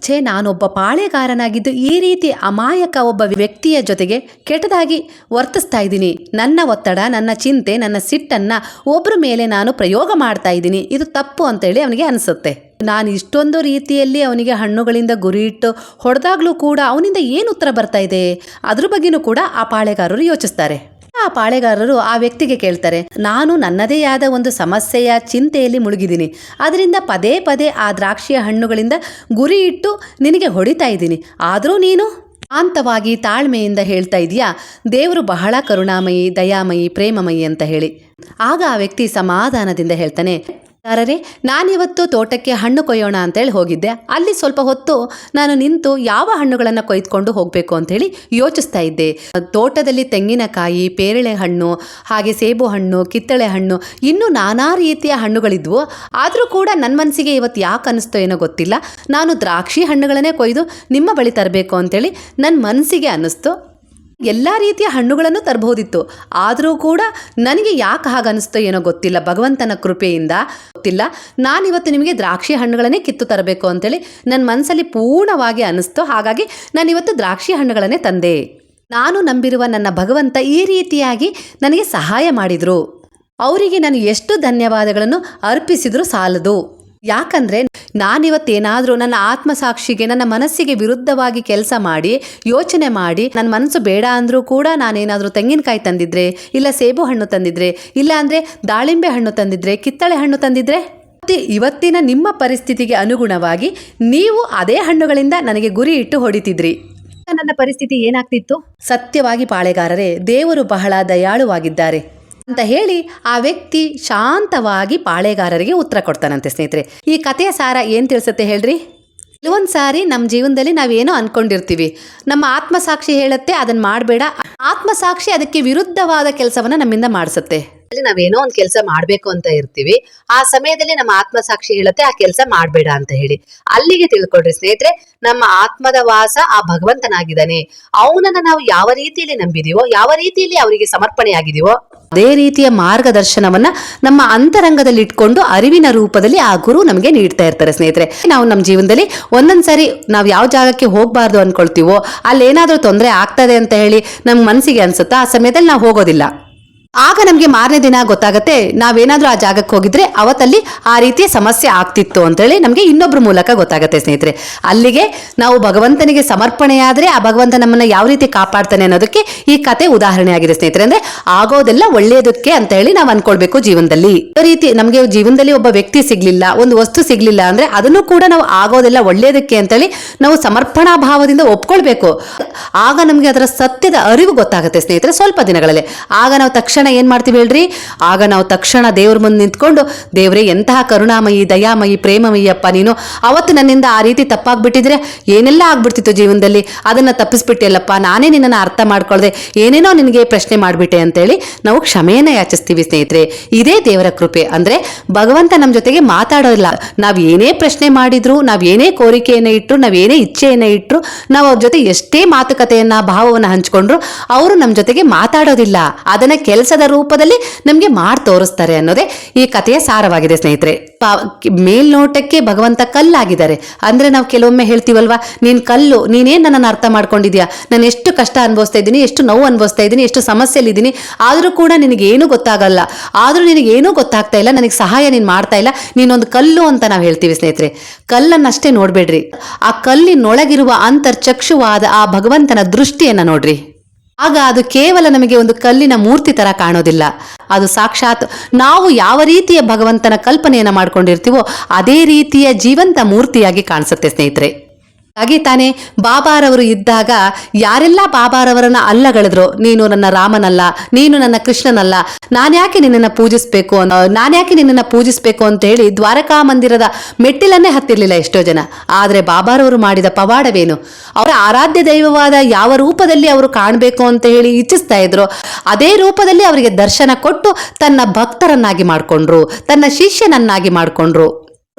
ಛೇ, ನಾನೊಬ್ಬ ಪಾಳೆಗಾರನಾಗಿದ್ದು ಈ ರೀತಿ ಅಮಾಯಕ ಒಬ್ಬ ವ್ಯಕ್ತಿಯ ಜೊತೆಗೆ ಕೆಟ್ಟದಾಗಿ ವರ್ತಿಸ್ತಾ ಇದ್ದೀನಿ. ನನ್ನ ಒತ್ತಡ, ನನ್ನ ಚಿಂತೆ, ನನ್ನ ಸಿಟ್ಟನ್ನು ಒಬ್ಬರ ಮೇಲೆ ನಾನು ಪ್ರಯೋಗ ಮಾಡ್ತಾ ಇದ್ದೀನಿ. ಇದು ತಪ್ಪು ಅಂತೇಳಿ ಅವನಿಗೆ ಅನಿಸುತ್ತೆ. ನಾನು ಇಷ್ಟೊಂದು ರೀತಿಯಲ್ಲಿ ಅವನಿಗೆ ಹಣ್ಣುಗಳಿಂದ ಗುರಿ ಇಟ್ಟು ಹೊಡೆದಾಗ್ಲೂ ಕೂಡ ಅವನಿಂದ ಏನು ಉತ್ತರ ಬರ್ತಾ ಇದೆ? ಅದ್ರ ಬಗ್ಗೆನೂ ಕೂಡ ಆ ಪಾಳೆಗಾರರು ಯೋಚಿಸ್ತಾರೆ. ಆ ಪಾಳೆಗಾರರು ಆ ವ್ಯಕ್ತಿಗೆ ಕೇಳ್ತಾರೆ, ನಾನು ನನ್ನದೇ ಆದ ಒಂದು ಸಮಸ್ಯೆಯ ಚಿಂತೆಯಲ್ಲಿ ಮುಳುಗಿದ್ದೀನಿ. ಅದರಿಂದ ಪದೇ ಪದೇ ಆ ದ್ರಾಕ್ಷಿಯ ಹಣ್ಣುಗಳಿಂದ ಗುರಿ ಇಟ್ಟು ನಿನಗೆ ಹೊಡಿತಾ ಇದ್ದೀನಿ. ಆದರೂ ನೀನು ಶಾಂತವಾಗಿ ತಾಳ್ಮೆಯಿಂದ ಹೇಳ್ತಾ ಇದೆಯಾ ದೇವರು ಬಹಳ ಕರುಣಾಮಯಿ, ದಯಾಮಯಿ, ಪ್ರೇಮಮಯಿ ಅಂತ ಹೇಳಿ. ಆಗ ಆ ವ್ಯಕ್ತಿ ಸಮಾಧಾನದಿಂದ ಹೇಳ್ತಾನೆ ಯಾರೇ ನಾನಿವತ್ತು ತೋಟಕ್ಕೆ ಹಣ್ಣು ಕೊಯ್ಯೋಣ ಅಂತೇಳಿ ಹೋಗಿದ್ದೆ. ಅಲ್ಲಿ ಸ್ವಲ್ಪ ಹೊತ್ತು ನಾನು ನಿಂತು ಯಾವ ಹಣ್ಣುಗಳನ್ನು ಕೊಯ್ದುಕೊಂಡು ಹೋಗಬೇಕು ಅಂತೇಳಿ ಯೋಚಿಸ್ತಾ ಇದ್ದೆ. ತೋಟದಲ್ಲಿ ತೆಂಗಿನಕಾಯಿ ಪೇರಳೆ ಹಣ್ಣು ಹಾಗೆ ಸೇಬು ಹಣ್ಣು ಕಿತ್ತಳೆ ಹಣ್ಣು ಇನ್ನೂ ನಾನಾ ರೀತಿಯ ಹಣ್ಣುಗಳಿದ್ವು. ಆದರೂ ಕೂಡ ನನ್ನ ಮನಸ್ಸಿಗೆ ಇವತ್ತು ಯಾಕೆ ಅನಿಸ್ತೋ ಏನೋ ಗೊತ್ತಿಲ್ಲ. ನಾನು ದ್ರಾಕ್ಷಿ ಹಣ್ಣುಗಳನ್ನೇ ಕೊಯ್ದು ನಿಮ್ಮ ಬಳಿ ತರಬೇಕು ಅಂತೇಳಿ ನನ್ನ ಮನಸ್ಸಿಗೆ ಅನ್ನಿಸ್ತು ಎಲ್ಲ ರೀತಿಯ ಹಣ್ಣುಗಳನ್ನು ತರಬಹುದಿತ್ತು. ಆದರೂ ಕೂಡ ನನಗೆ ಯಾಕೆ ಹಾಗೆ ಅನಿಸ್ತೋ ಏನೋ ಗೊತ್ತಿಲ್ಲ. ಭಗವಂತನ ಕೃಪೆಯಿಂದ ಗೊತ್ತಿಲ್ಲ. ನಾನಿವತ್ತು ನಿಮಗೆ ದ್ರಾಕ್ಷಿ ಹಣ್ಣುಗಳನ್ನೇ ಕಿತ್ತು ತರಬೇಕು ಅಂತೇಳಿ ನನ್ನ ಮನಸ್ಸಲ್ಲಿ ಪೂರ್ಣವಾಗಿ ಅನಿಸ್ತು ಹಾಗಾಗಿ ನಾನಿವತ್ತು ದ್ರಾಕ್ಷಿ ಹಣ್ಣುಗಳನ್ನೇ ತಂದೆ. ನಾನು ನಂಬಿರುವ ನನ್ನ ಭಗವಂತ ಈ ರೀತಿಯಾಗಿ ನನಗೆ ಸಹಾಯ ಮಾಡಿದರು. ಅವರಿಗೆ ನಾನು ಎಷ್ಟು ಧನ್ಯವಾದಗಳನ್ನು ಅರ್ಪಿಸಿದರೂ ಸಾಲದು. ಯಾಕಂದರೆ ನಾನಿವತ್ತೇನಾದರೂ ನನ್ನ ಆತ್ಮಸಾಕ್ಷಿಗೆ, ನನ್ನ ಮನಸ್ಸಿಗೆ ವಿರುದ್ಧವಾಗಿ ಕೆಲಸ ಮಾಡಿ, ಯೋಚನೆ ಮಾಡಿ ನನ್ನ ಮನಸ್ಸು ಬೇಡ ಅಂದರೂ ಕೂಡ ನಾನೇನಾದರೂ ತೆಂಗಿನಕಾಯಿ ತಂದಿದ್ರೆ, ಇಲ್ಲ ಸೇಬು ಹಣ್ಣು ತಂದಿದ್ರೆ, ಇಲ್ಲ ಅಂದರೆ ದಾಳಿಂಬೆ ಹಣ್ಣು ತಂದಿದ್ರೆ, ಕಿತ್ತಳೆ ಹಣ್ಣು ತಂದಿದ್ರೆ, ಮತ್ತೆ ಇವತ್ತಿನ ನಿಮ್ಮ ಪರಿಸ್ಥಿತಿಗೆ ಅನುಗುಣವಾಗಿ ನೀವು ಅದೇ ಹಣ್ಣುಗಳಿಂದ ನನಗೆ ಗುರಿ ಇಟ್ಟು ಹೊಡಿತಿದ್ರಿ. ನನ್ನ ಪರಿಸ್ಥಿತಿ ಏನಾಗ್ತಿತ್ತು? ಸತ್ಯವಾಗಿ ಪಾಳೆಗಾರರೇ, ದೇವರು ಬಹಳ ದಯಾಳುವಾಗಿದ್ದಾರೆ. ಅಂತ ಹೇಳಿ ಆ ವ್ಯಕ್ತಿ ಶಾಂತವಾಗಿ ಪಾಳೆಗಾರರಿಗೆ ಉತ್ತರ ಕೊಡ್ತಾನಂತೆ ಸ್ನೇಹಿತರೆ. ಈ ಕಥೆಯ ಸಾರ ಏನು ತಿಳಿಸುತ್ತೆ ಹೇಳ್ರಿ? ಕೆಲವೊಂದು ಸಾರಿ ನಮ್ಮ ಜೀವನದಲ್ಲಿ ನಾವೇನೋ ಅನ್ಕೊಂಡಿರ್ತೀವಿ. ನಮ್ಮ ಆತ್ಮಸಾಕ್ಷಿ ಹೇಳುತ್ತೆ ಅದನ್ನ ಮಾಡಬೇಡ. ಆತ್ಮಸಾಕ್ಷಿ ಅದಕ್ಕೆ ವಿರುದ್ಧವಾದ ಕೆಲಸವನ್ನು ನಮ್ಮಿಂದ ಮಾಡಿಸುತ್ತೆ. ನಾವೇನೋ ಒಂದು ಕೆಲಸ ಮಾಡಬೇಕು ಅಂತ ಇರ್ತೀವಿ, ಆ ಸಮಯದಲ್ಲಿ ನಮ್ಮ ಆತ್ಮಸಾಕ್ಷಿ ಹೇಳುತ್ತೆ, ಆ ಕೆಲಸ ಮಾಡಬೇಡ ಅಂತ ಹೇಳಿ. ಅಲ್ಲಿಗೆ ತಿಳ್ಕೊಳ್ರಿ ಸ್ನೇಹಿತರೆ, ನಮ್ಮ ಆತ್ಮದ ವಾಸ ಆ ಭಗವಂತನಾಗಿದ್ದಾನೆ. ಅವನನ್ನ ನಾವು ಯಾವ ರೀತಿಯಲ್ಲಿ ನಂಬಿದೀವೋ, ಯಾವ ರೀತಿಯಲ್ಲಿ ಅವರಿಗೆ ಸಮರ್ಪಣೆಯಾಗಿದೀವೋ, ಅದೇ ರೀತಿಯ ಮಾರ್ಗದರ್ಶನವನ್ನ ನಮ್ಮ ಅಂತರಂಗದಲ್ಲಿ ಇಟ್ಕೊಂಡು ಅರಿವಿನ ರೂಪದಲ್ಲಿ ಆ ಗುರು ನಮಗೆ ನೀಡ್ತಾ ಇರ್ತಾರೆ ಸ್ನೇಹಿತರೆ. ನಾವು ನಮ್ಮ ಜೀವನದಲ್ಲಿ ಒಂದೊಂದ್ ಸರಿ ನಾವು ಯಾವ ಜಾಗಕ್ಕೆ ಹೋಗ್ಬಾರ್ದು ಅನ್ಕೊಳ್ತೀವೋ ಅಲ್ಲಿ ಏನಾದ್ರೂ ತೊಂದರೆ ಆಗ್ತದೆ ಅಂತ ಹೇಳಿ ನಮ್ ಮನಸ್ಸಿಗೆ ಅನ್ಸುತ್ತಾ, ಆ ಸಮಯದಲ್ಲಿ ನಾವು ಹೋಗೋದಿಲ್ಲ. ಆಗ ನಮಗೆ ಮಾರನೇ ದಿನ ಗೊತ್ತಾಗತ್ತೆ, ನಾವೇನಾದ್ರೂ ಆ ಜಾಗಕ್ಕೆ ಹೋಗಿದ್ರೆ ಅವತ್ತಲ್ಲಿ ಆ ರೀತಿಯ ಸಮಸ್ಯೆ ಆಗ್ತಿತ್ತು ಅಂತೇಳಿ ನಮಗೆ ಇನ್ನೊಬ್ರ ಮೂಲಕ ಗೊತ್ತಾಗತ್ತೆ ಸ್ನೇಹಿತರೆ. ಅಲ್ಲಿಗೆ ನಾವು ಭಗವಂತನಿಗೆ ಸಮರ್ಪಣೆಯಾದ್ರೆ ಆ ಭಗವಂತ ನಮ್ಮನ್ನ ಯಾವ ರೀತಿ ಕಾಪಾಡ್ತಾನೆ ಅನ್ನೋದಕ್ಕೆ ಈ ಕತೆ ಉದಾಹರಣೆ ಆಗಿದೆ ಸ್ನೇಹಿತರೆ. ಅಂದ್ರೆ ಆಗೋದೆಲ್ಲ ಒಳ್ಳೆಯದಕ್ಕೆ ಅಂತ ಹೇಳಿ ನಾವು ಅನ್ಕೊಳ್ಬೇಕು ಜೀವನದಲ್ಲಿ. ರೀತಿ ನಮಗೆ ಜೀವನದಲ್ಲಿ ಒಬ್ಬ ವ್ಯಕ್ತಿ ಸಿಗ್ಲಿಲ್ಲ, ಒಂದು ವಸ್ತು ಸಿಗ್ಲಿಲ್ಲ ಅಂದ್ರೆ ಅದನ್ನು ಕೂಡ ನಾವು ಆಗೋದೆಲ್ಲ ಒಳ್ಳೆಯದಕ್ಕೆ ಅಂತೇಳಿ ನಾವು ಸಮರ್ಪಣಾ ಭಾವದಿಂದ ಒಪ್ಕೊಳ್ಬೇಕು. ಆಗ ನಮಗೆ ಅದರ ಸತ್ಯದ ಅರಿವು ಗೊತ್ತಾಗುತ್ತೆ ಸ್ನೇಹಿತರೆ ಸ್ವಲ್ಪ ದಿನಗಳಲ್ಲಿ. ಆಗ ನಾವು ತಕ್ಷಣ ಏನ್ ಮಾಡ್ತೀವಿ ಹೇಳ್ರಿ? ಆಗ ನಾವು ತಕ್ಷಣ ದೇವ್ರ ಮುಂದೆ ನಿಂತ್ಕೊಂಡು, ದೇವ್ರೆ ಎಂತಹ ಕರುಣಾಮಯಿ, ದಯಾಮಯಿ ಪ್ರೇಮಮಯ್ಯಪ್ಪ ನೀನು, ಅವತ್ತು ನನ್ನಿಂದ ಆ ರೀತಿ ತಪ್ಪಾಗ್ಬಿಟ್ಟಿದ್ರೆ ಏನೆಲ್ಲ ಆಗ್ಬಿಡ್ತಿತ್ತು ಜೀವನದಲ್ಲಿ? ಅದನ್ನ ತಪ್ಪಿಸ್ಬಿಟ್ಟಿಯಲ್ಲಪ್ಪ, ನಾನೇ ನಿನ್ನನ್ನು ಅರ್ಥ ಮಾಡ್ಕೊಳ್ದೆ, ಏನೇನೋ ನಿನಗೆ ಪ್ರಶ್ನೆ ಮಾಡ್ಬಿಟ್ಟೆ ಅಂತೇಳಿ ನಾವು ಕ್ಷಮೆಯನ್ನ ಯಾಚಿಸ್ತೀವಿ ಸ್ನೇಹಿತರೆ. ಇದೇ ದೇವರ ಕೃಪೆ. ಅಂದ್ರೆ ಭಗವಂತ ನಮ್ಮ ಜೊತೆಗೆ ಮಾತಾಡೋಲ್ಲ ನಾವ್ ಏನೇ ಪ್ರಶ್ನೆ ಮಾಡಿದ್ರು, ನಾವ್ ಏನೇ ಕೋರಿಕೆಯನ್ನ ಇಟ್ಟರು ನಾವ್ ಏನೇ ಇಚ್ಛೆಯನ್ನ ಇಟ್ಟರು ನಾವು ಅವ್ರ ಜೊತೆ ಎಷ್ಟೇ ಮಾತುಕತೆಯನ್ನ, ಭಾವವನ್ನ ಹಂಚಿಕೊಂಡ್ರು, ಅವರು ನಮ್ಮ ಜೊತೆಗೆ ಮಾತಾಡೋದಿಲ್ಲ. ಅದನ್ನ ಕೆಲಸದ ರೂಪದಲ್ಲಿ ನಮಗೆ ಮಾಡಿ ತೋರಿಸ್ತಾರೆ ಅನ್ನೋದೇ ಈ ಕಥೆಯ ಸಾರವಾಗಿದೆ, ಸ್ನೇಹಿತರೆ. ಮೇಲ್ನೋಟಕ್ಕೆ ಭಗವಂತ ಕಲ್ಲಾಗಿದ್ದಾರೆ. ಅಂದ್ರೆ ನಾವು ಕೆಲವೊಮ್ಮೆ ಹೇಳ್ತೀವಲ್ವಾ, ನೀನ್ ಕಲ್ಲು, ನೀನೇನ್ ನನ್ನನ್ನು ಅರ್ಥ ಮಾಡ್ಕೊಂಡಿದ್ಯಾ? ನಾನು ಎಷ್ಟು ಕಷ್ಟ ಅನುಭವಿಸ್ತಾ ಇದ್ದೀನಿ, ಎಷ್ಟು ನೋವು ಅನುಭವಿಸ್ತಾ ಇದ್ದೀನಿ, ಎಷ್ಟು ಸಮಸ್ಯೆಲಿದ್ದೀನಿ. ಆದರೂ ಕೂಡ ನಿನಗೇನು ಗೊತ್ತಾಗಲ್ಲ. ಆದರೂ ನಿನಗೇನೂ ಗೊತ್ತಾಗ್ತಾ ಇಲ್ಲ, ನನಗೆ ಸಹಾಯ ನೀನು ಮಾಡ್ತಾ ಇಲ್ಲ. ನೀನೊಂದು ಕಲ್ಲು ಅಂತ ನಾವು ಹೇಳ್ತೀವಿ, ಸ್ನೇಹಿತರೆ. ಕಲ್ಲನ್ನಷ್ಟೇ ನೋಡಬೇಡ್ರಿ. ಆ ಕಲ್ಲಿನೊಳಗಿರುವ ಅಂತರ್ಚಕ್ಷುವಾದ ಆ ಭಗವಂತನ ದೃಷ್ಟಿಯನ್ನ ನೋಡ್ರಿ. ಆಗ ಅದು ಕೇವಲ ನಮಗೆ ಒಂದು ಕಲ್ಲಿನ ಮೂರ್ತಿ ತರ ಕಾಣೋದಿಲ್ಲ. ಅದು ಸಾಕ್ಷಾತ್ ನಾವು ಯಾವ ರೀತಿಯ ಭಗವಂತನ ಕಲ್ಪನೆಯನ್ನು ಮಾಡ್ಕೊಂಡಿರ್ತೀವೋ ಅದೇ ರೀತಿಯ ಜೀವಂತ ಮೂರ್ತಿಯಾಗಿ ಕಾಣಿಸುತ್ತೆ ಸ್ನೇಹಿತರೆ. ಹಾಗೆ ತಾನೆ ಬಾಬಾರವರು ಇದ್ದಾಗ ಯಾರೆಲ್ಲ ಬಾಬಾರವರನ್ನ ಅಲ್ಲಗಳಿದ್ರು? ನೀನು ನನ್ನ ರಾಮನಲ್ಲ, ನೀನು ನನ್ನ ಕೃಷ್ಣನಲ್ಲ ನಾನ್ಯಾಕೆ ನಿನ್ನನ್ನು ಪೂಜಿಸ್ಬೇಕು ನಾನ್ಯಾಕೆ ನಿನ್ನನ್ನು ಪೂಜಿಸ್ಬೇಕು ಅಂತ ಹೇಳಿ ದ್ವಾರಕಾ ಮಂದಿರದ ಮೆಟ್ಟಿಲನ್ನೇ ಹತ್ತಿರಲಿಲ್ಲ ಎಷ್ಟೋ ಜನ. ಆದರೆ ಬಾಬಾರವರು ಮಾಡಿದ ಪವಾಡವೇನು? ಅವರ ಆರಾಧ್ಯ ದೈವವಾದ ಯಾವ ರೂಪದಲ್ಲಿ ಅವರು ಕಾಣಬೇಕು ಅಂತ ಹೇಳಿ ಇಚ್ಛಿಸ್ತಾ ಇದ್ರು, ಅದೇ ರೂಪದಲ್ಲಿ ಅವರಿಗೆ ದರ್ಶನ ಕೊಟ್ಟು ತನ್ನ ಭಕ್ತರನ್ನಾಗಿ ಮಾಡಿಕೊಂಡ್ರು, ತನ್ನ ಶಿಷ್ಯನನ್ನಾಗಿ ಮಾಡ್ಕೊಂಡ್ರು.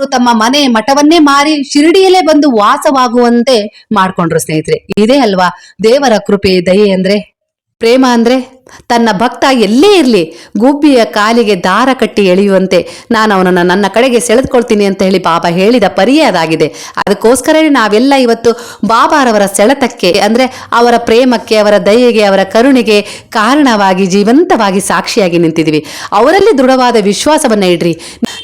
ತಮ್ಮ ಮನೆ ಮಠವನ್ನೇ ಮಾರಿ ಶಿರಡಿಯಲ್ಲೇ ಬಂದು ವಾಸವಾಗುವಂತೆ ಮಾಡ್ಕೊಂಡ್ರು ಸ್ನೇಹಿತರೆ. ಇದೇ ಅಲ್ವಾ? ದೇವರ ಕೃಪೆ, ದಯೆ ಅಂದ್ರೆ, ಪ್ರೇಮ ಅಂದ್ರೆ? ತನ್ನ ಭಕ್ತ ಎಲ್ಲೇ ಇರಲಿ, ಗುಬ್ಬಿಯ ಕಾಲಿಗೆ ದಾರ ಕಟ್ಟಿ ಎಳೆಯುವಂತೆ ನಾನು ಅವನನ್ನು ನನ್ನ ಕಡೆಗೆ ಸೆಳೆದುಕೊಳ್ತೀನಿ ಅಂತ ಹೇಳಿ ಬಾಬಾ ಹೇಳಿದ ಪರಿಯೇ ಅದಾಗಿದೆ. ಅದಕ್ಕೋಸ್ಕರವೇ ನಾವೆಲ್ಲ ಇವತ್ತು ಬಾಬಾರವರ ಸೆಳೆತಕ್ಕೆ, ಅಂದ್ರೆ ಅವರ ಪ್ರೇಮಕ್ಕೆ, ಅವರ ದಯೆಗೆ, ಅವರ ಕರುಣೆಗೆ ಕಾರಣವಾಗಿ, ಜೀವಂತವಾಗಿ ಸಾಕ್ಷಿಯಾಗಿ ನಿಂತಿದ್ದೀವಿ. ಅವರಲ್ಲಿ ದೃಢವಾದ ವಿಶ್ವಾಸವನ್ನ ಇಡ್ರಿ.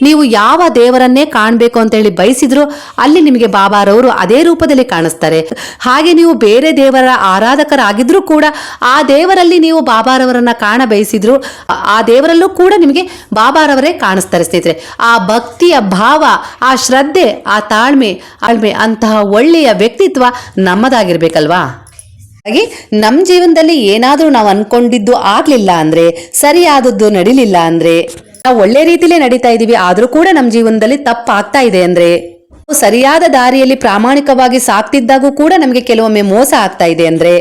ನೀವು ಯಾವ ದೇವರನ್ನೇ ಕಾಣಬೇಕು ಅಂತ ಹೇಳಿ ಬಯಸಿದ್ರು ಅಲ್ಲಿ ನಿಮಗೆ ಬಾಬಾರವರು ಅದೇ ರೂಪದಲ್ಲಿ ಕಾಣಿಸ್ತಾರೆ. ಹಾಗೆ ನೀವು ಬೇರೆ ದೇವರ ಆರಾಧಕರಾಗಿದ್ರೂ ಕೂಡ ಆ ದೇವರಲ್ಲಿ ನೀವು ಬಾಬಾರವರನ್ನ ಕಾಣ ಬಯಸಿದ್ರು ಆ- ದೇವರಲ್ಲೂ ಕೂಡ ನಿಮಗೆ ಬಾಬಾರವರೇ ಕಾಣಿಸ್ತಾರೆ ಸ್ನೇಹಿತರೆ ಆ ಭಕ್ತಿಯ ಭಾವ, ಆ ಶ್ರದ್ಧೆ, ಆ ತಾಳ್ಮೆ ಆಳ್ಮೆ ಅಂತಹ ಒಳ್ಳೆಯ ವ್ಯಕ್ತಿತ್ವ ನಮ್ಮದಾಗಿರ್ಬೇಕಲ್ವಾ? ಹಾಗೆ ನಮ್ಮ ಜೀವನದಲ್ಲಿ ಏನಾದರೂ ನಾವು ಅನ್ಕೊಂಡಿದ್ದು ಆಗ್ಲಿಲ್ಲ ಅಂದ್ರೆ, ಸರಿಯಾದದ್ದು ನಡಿಲಿಲ್ಲ ಅಂದ್ರೆ, ನಾವು ಒಳ್ಳೆ ರೀತಿಲೇ ನಡೀತಾ ಇದ್ದೀವಿ ಆದರೂ ಕೂಡ ನಮ್ಮ ಜೀವನದಲ್ಲಿ ತಪ್ಪಾಗ್ತಾ ಇದೆ ಅಂದ್ರೆ ಸರಿಯಾದ ದಾರಿಯಲ್ಲಿ ಪ್ರಾಮಾಣಿಕವಾಗಿ ಸಾಕ್ತಿದ್ದಾಗೂ ಕೂಡ ನಮಗೆ ಕೆಲವೊಮ್ಮೆ ಮೋಸ ಆಗ್ತಾ ಇದೆ ಅಂದ್ರೆ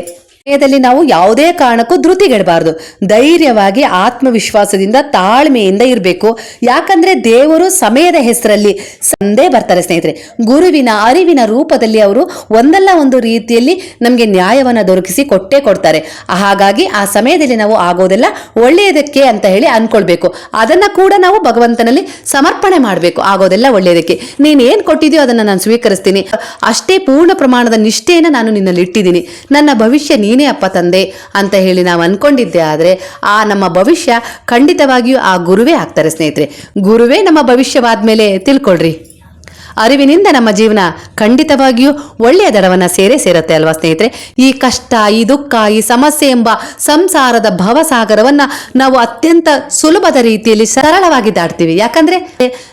ಸಮಯದಲ್ಲಿ ನಾವು ಯಾವುದೇ ಕಾರಣಕ್ಕೂ ಧೃತಿಗೆಡಬಾರದು. ಧೈರ್ಯವಾಗಿ, ಆತ್ಮವಿಶ್ವಾಸದಿಂದ, ತಾಳ್ಮೆಯಿಂದ ಇರಬೇಕು. ಯಾಕಂದ್ರೆ ದೇವರು ಸಮಯದ ಹೆಸರಲ್ಲಿ ಸಂದೇ ಬರ್ತಾರೆ ಸ್ನೇಹಿತರೆ. ಗುರುವಿನ ಅರಿವಿನ ರೂಪದಲ್ಲಿ ಅವರು ಒಂದಲ್ಲ ಒಂದು ರೀತಿಯಲ್ಲಿ ನಮಗೆ ನ್ಯಾಯವನ್ನು ದೊರಕಿಸಿ ಕೊಟ್ಟೇ ಕೊಡ್ತಾರೆ. ಹಾಗಾಗಿ ಆ ಸಮಯದಲ್ಲಿ ನಾವು ಆಗೋದೆಲ್ಲ ಒಳ್ಳೆಯದಕ್ಕೆ ಅಂತ ಹೇಳಿ ಅನ್ಕೊಳ್ಬೇಕು ಅದನ್ನ ಕೂಡ ನಾವು ಭಗವಂತನಲ್ಲಿ ಸಮರ್ಪಣೆ ಮಾಡಬೇಕು. ಆಗೋದೆಲ್ಲ ಒಳ್ಳೆಯದಕ್ಕೆ. ನೀನು ಏನು ಕೊಟ್ಟಿದೆಯೋ ಅದನ್ನ ನಾನು ಸ್ವೀಕರಿಸ್ತೀನಿ. ಅಷ್ಟೇ ಪೂರ್ಣ ಪ್ರಮಾಣದ ನಿಷ್ಠೆಯನ್ನು ನಾನು ನಿನ್ನಲ್ಲಿ ಇಟ್ಟಿದ್ದೀನಿ ನನ್ನ ಭವಿಷ್ಯ ನೀನೇ ಅಪ್ಪ ತಂದೆ ಅಂತ ಹೇಳಿ ನಾವು ಅನ್ಕೊಂಡಿದ್ದೆ ಆದರೆ ಆ ನಮ್ಮ ಭವಿಷ್ಯ ಖಂಡಿತವಾಗಿಯೂ ಆ ಗುರುವೇ ಆಗ್ತಾರೆ ಸ್ನೇಹಿತರೆ. ಗುರುವೇ ನಮ್ಮ ಭವಿಷ್ಯವಾದ ಮೇಲೆ ತಿಳ್ಕೊಳ್ರಿ. ಅರಿವಿನಿಂದ ನಮ್ಮ ಜೀವನ ಖಂಡಿತವಾಗಿಯೂ ಒಳ್ಳೆಯ ದಡವನ್ನು ಸೇರೇ ಸೇರುತ್ತೆ ಅಲ್ವಾ ಸ್ನೇಹಿತರೆ? ಈ ಕಷ್ಟ, ಈ ದುಃಖ, ಈ ಸಮಸ್ಯೆ ಎಂಬ ಸಂಸಾರದ ಭವಸಾಗರವನ್ನ ನಾವು ಅತ್ಯಂತ ಸುಲಭದ ರೀತಿಯಲ್ಲಿ ಸರಳವಾಗಿ ದಾಟ್ತೀವಿ. ಯಾಕಂದ್ರೆ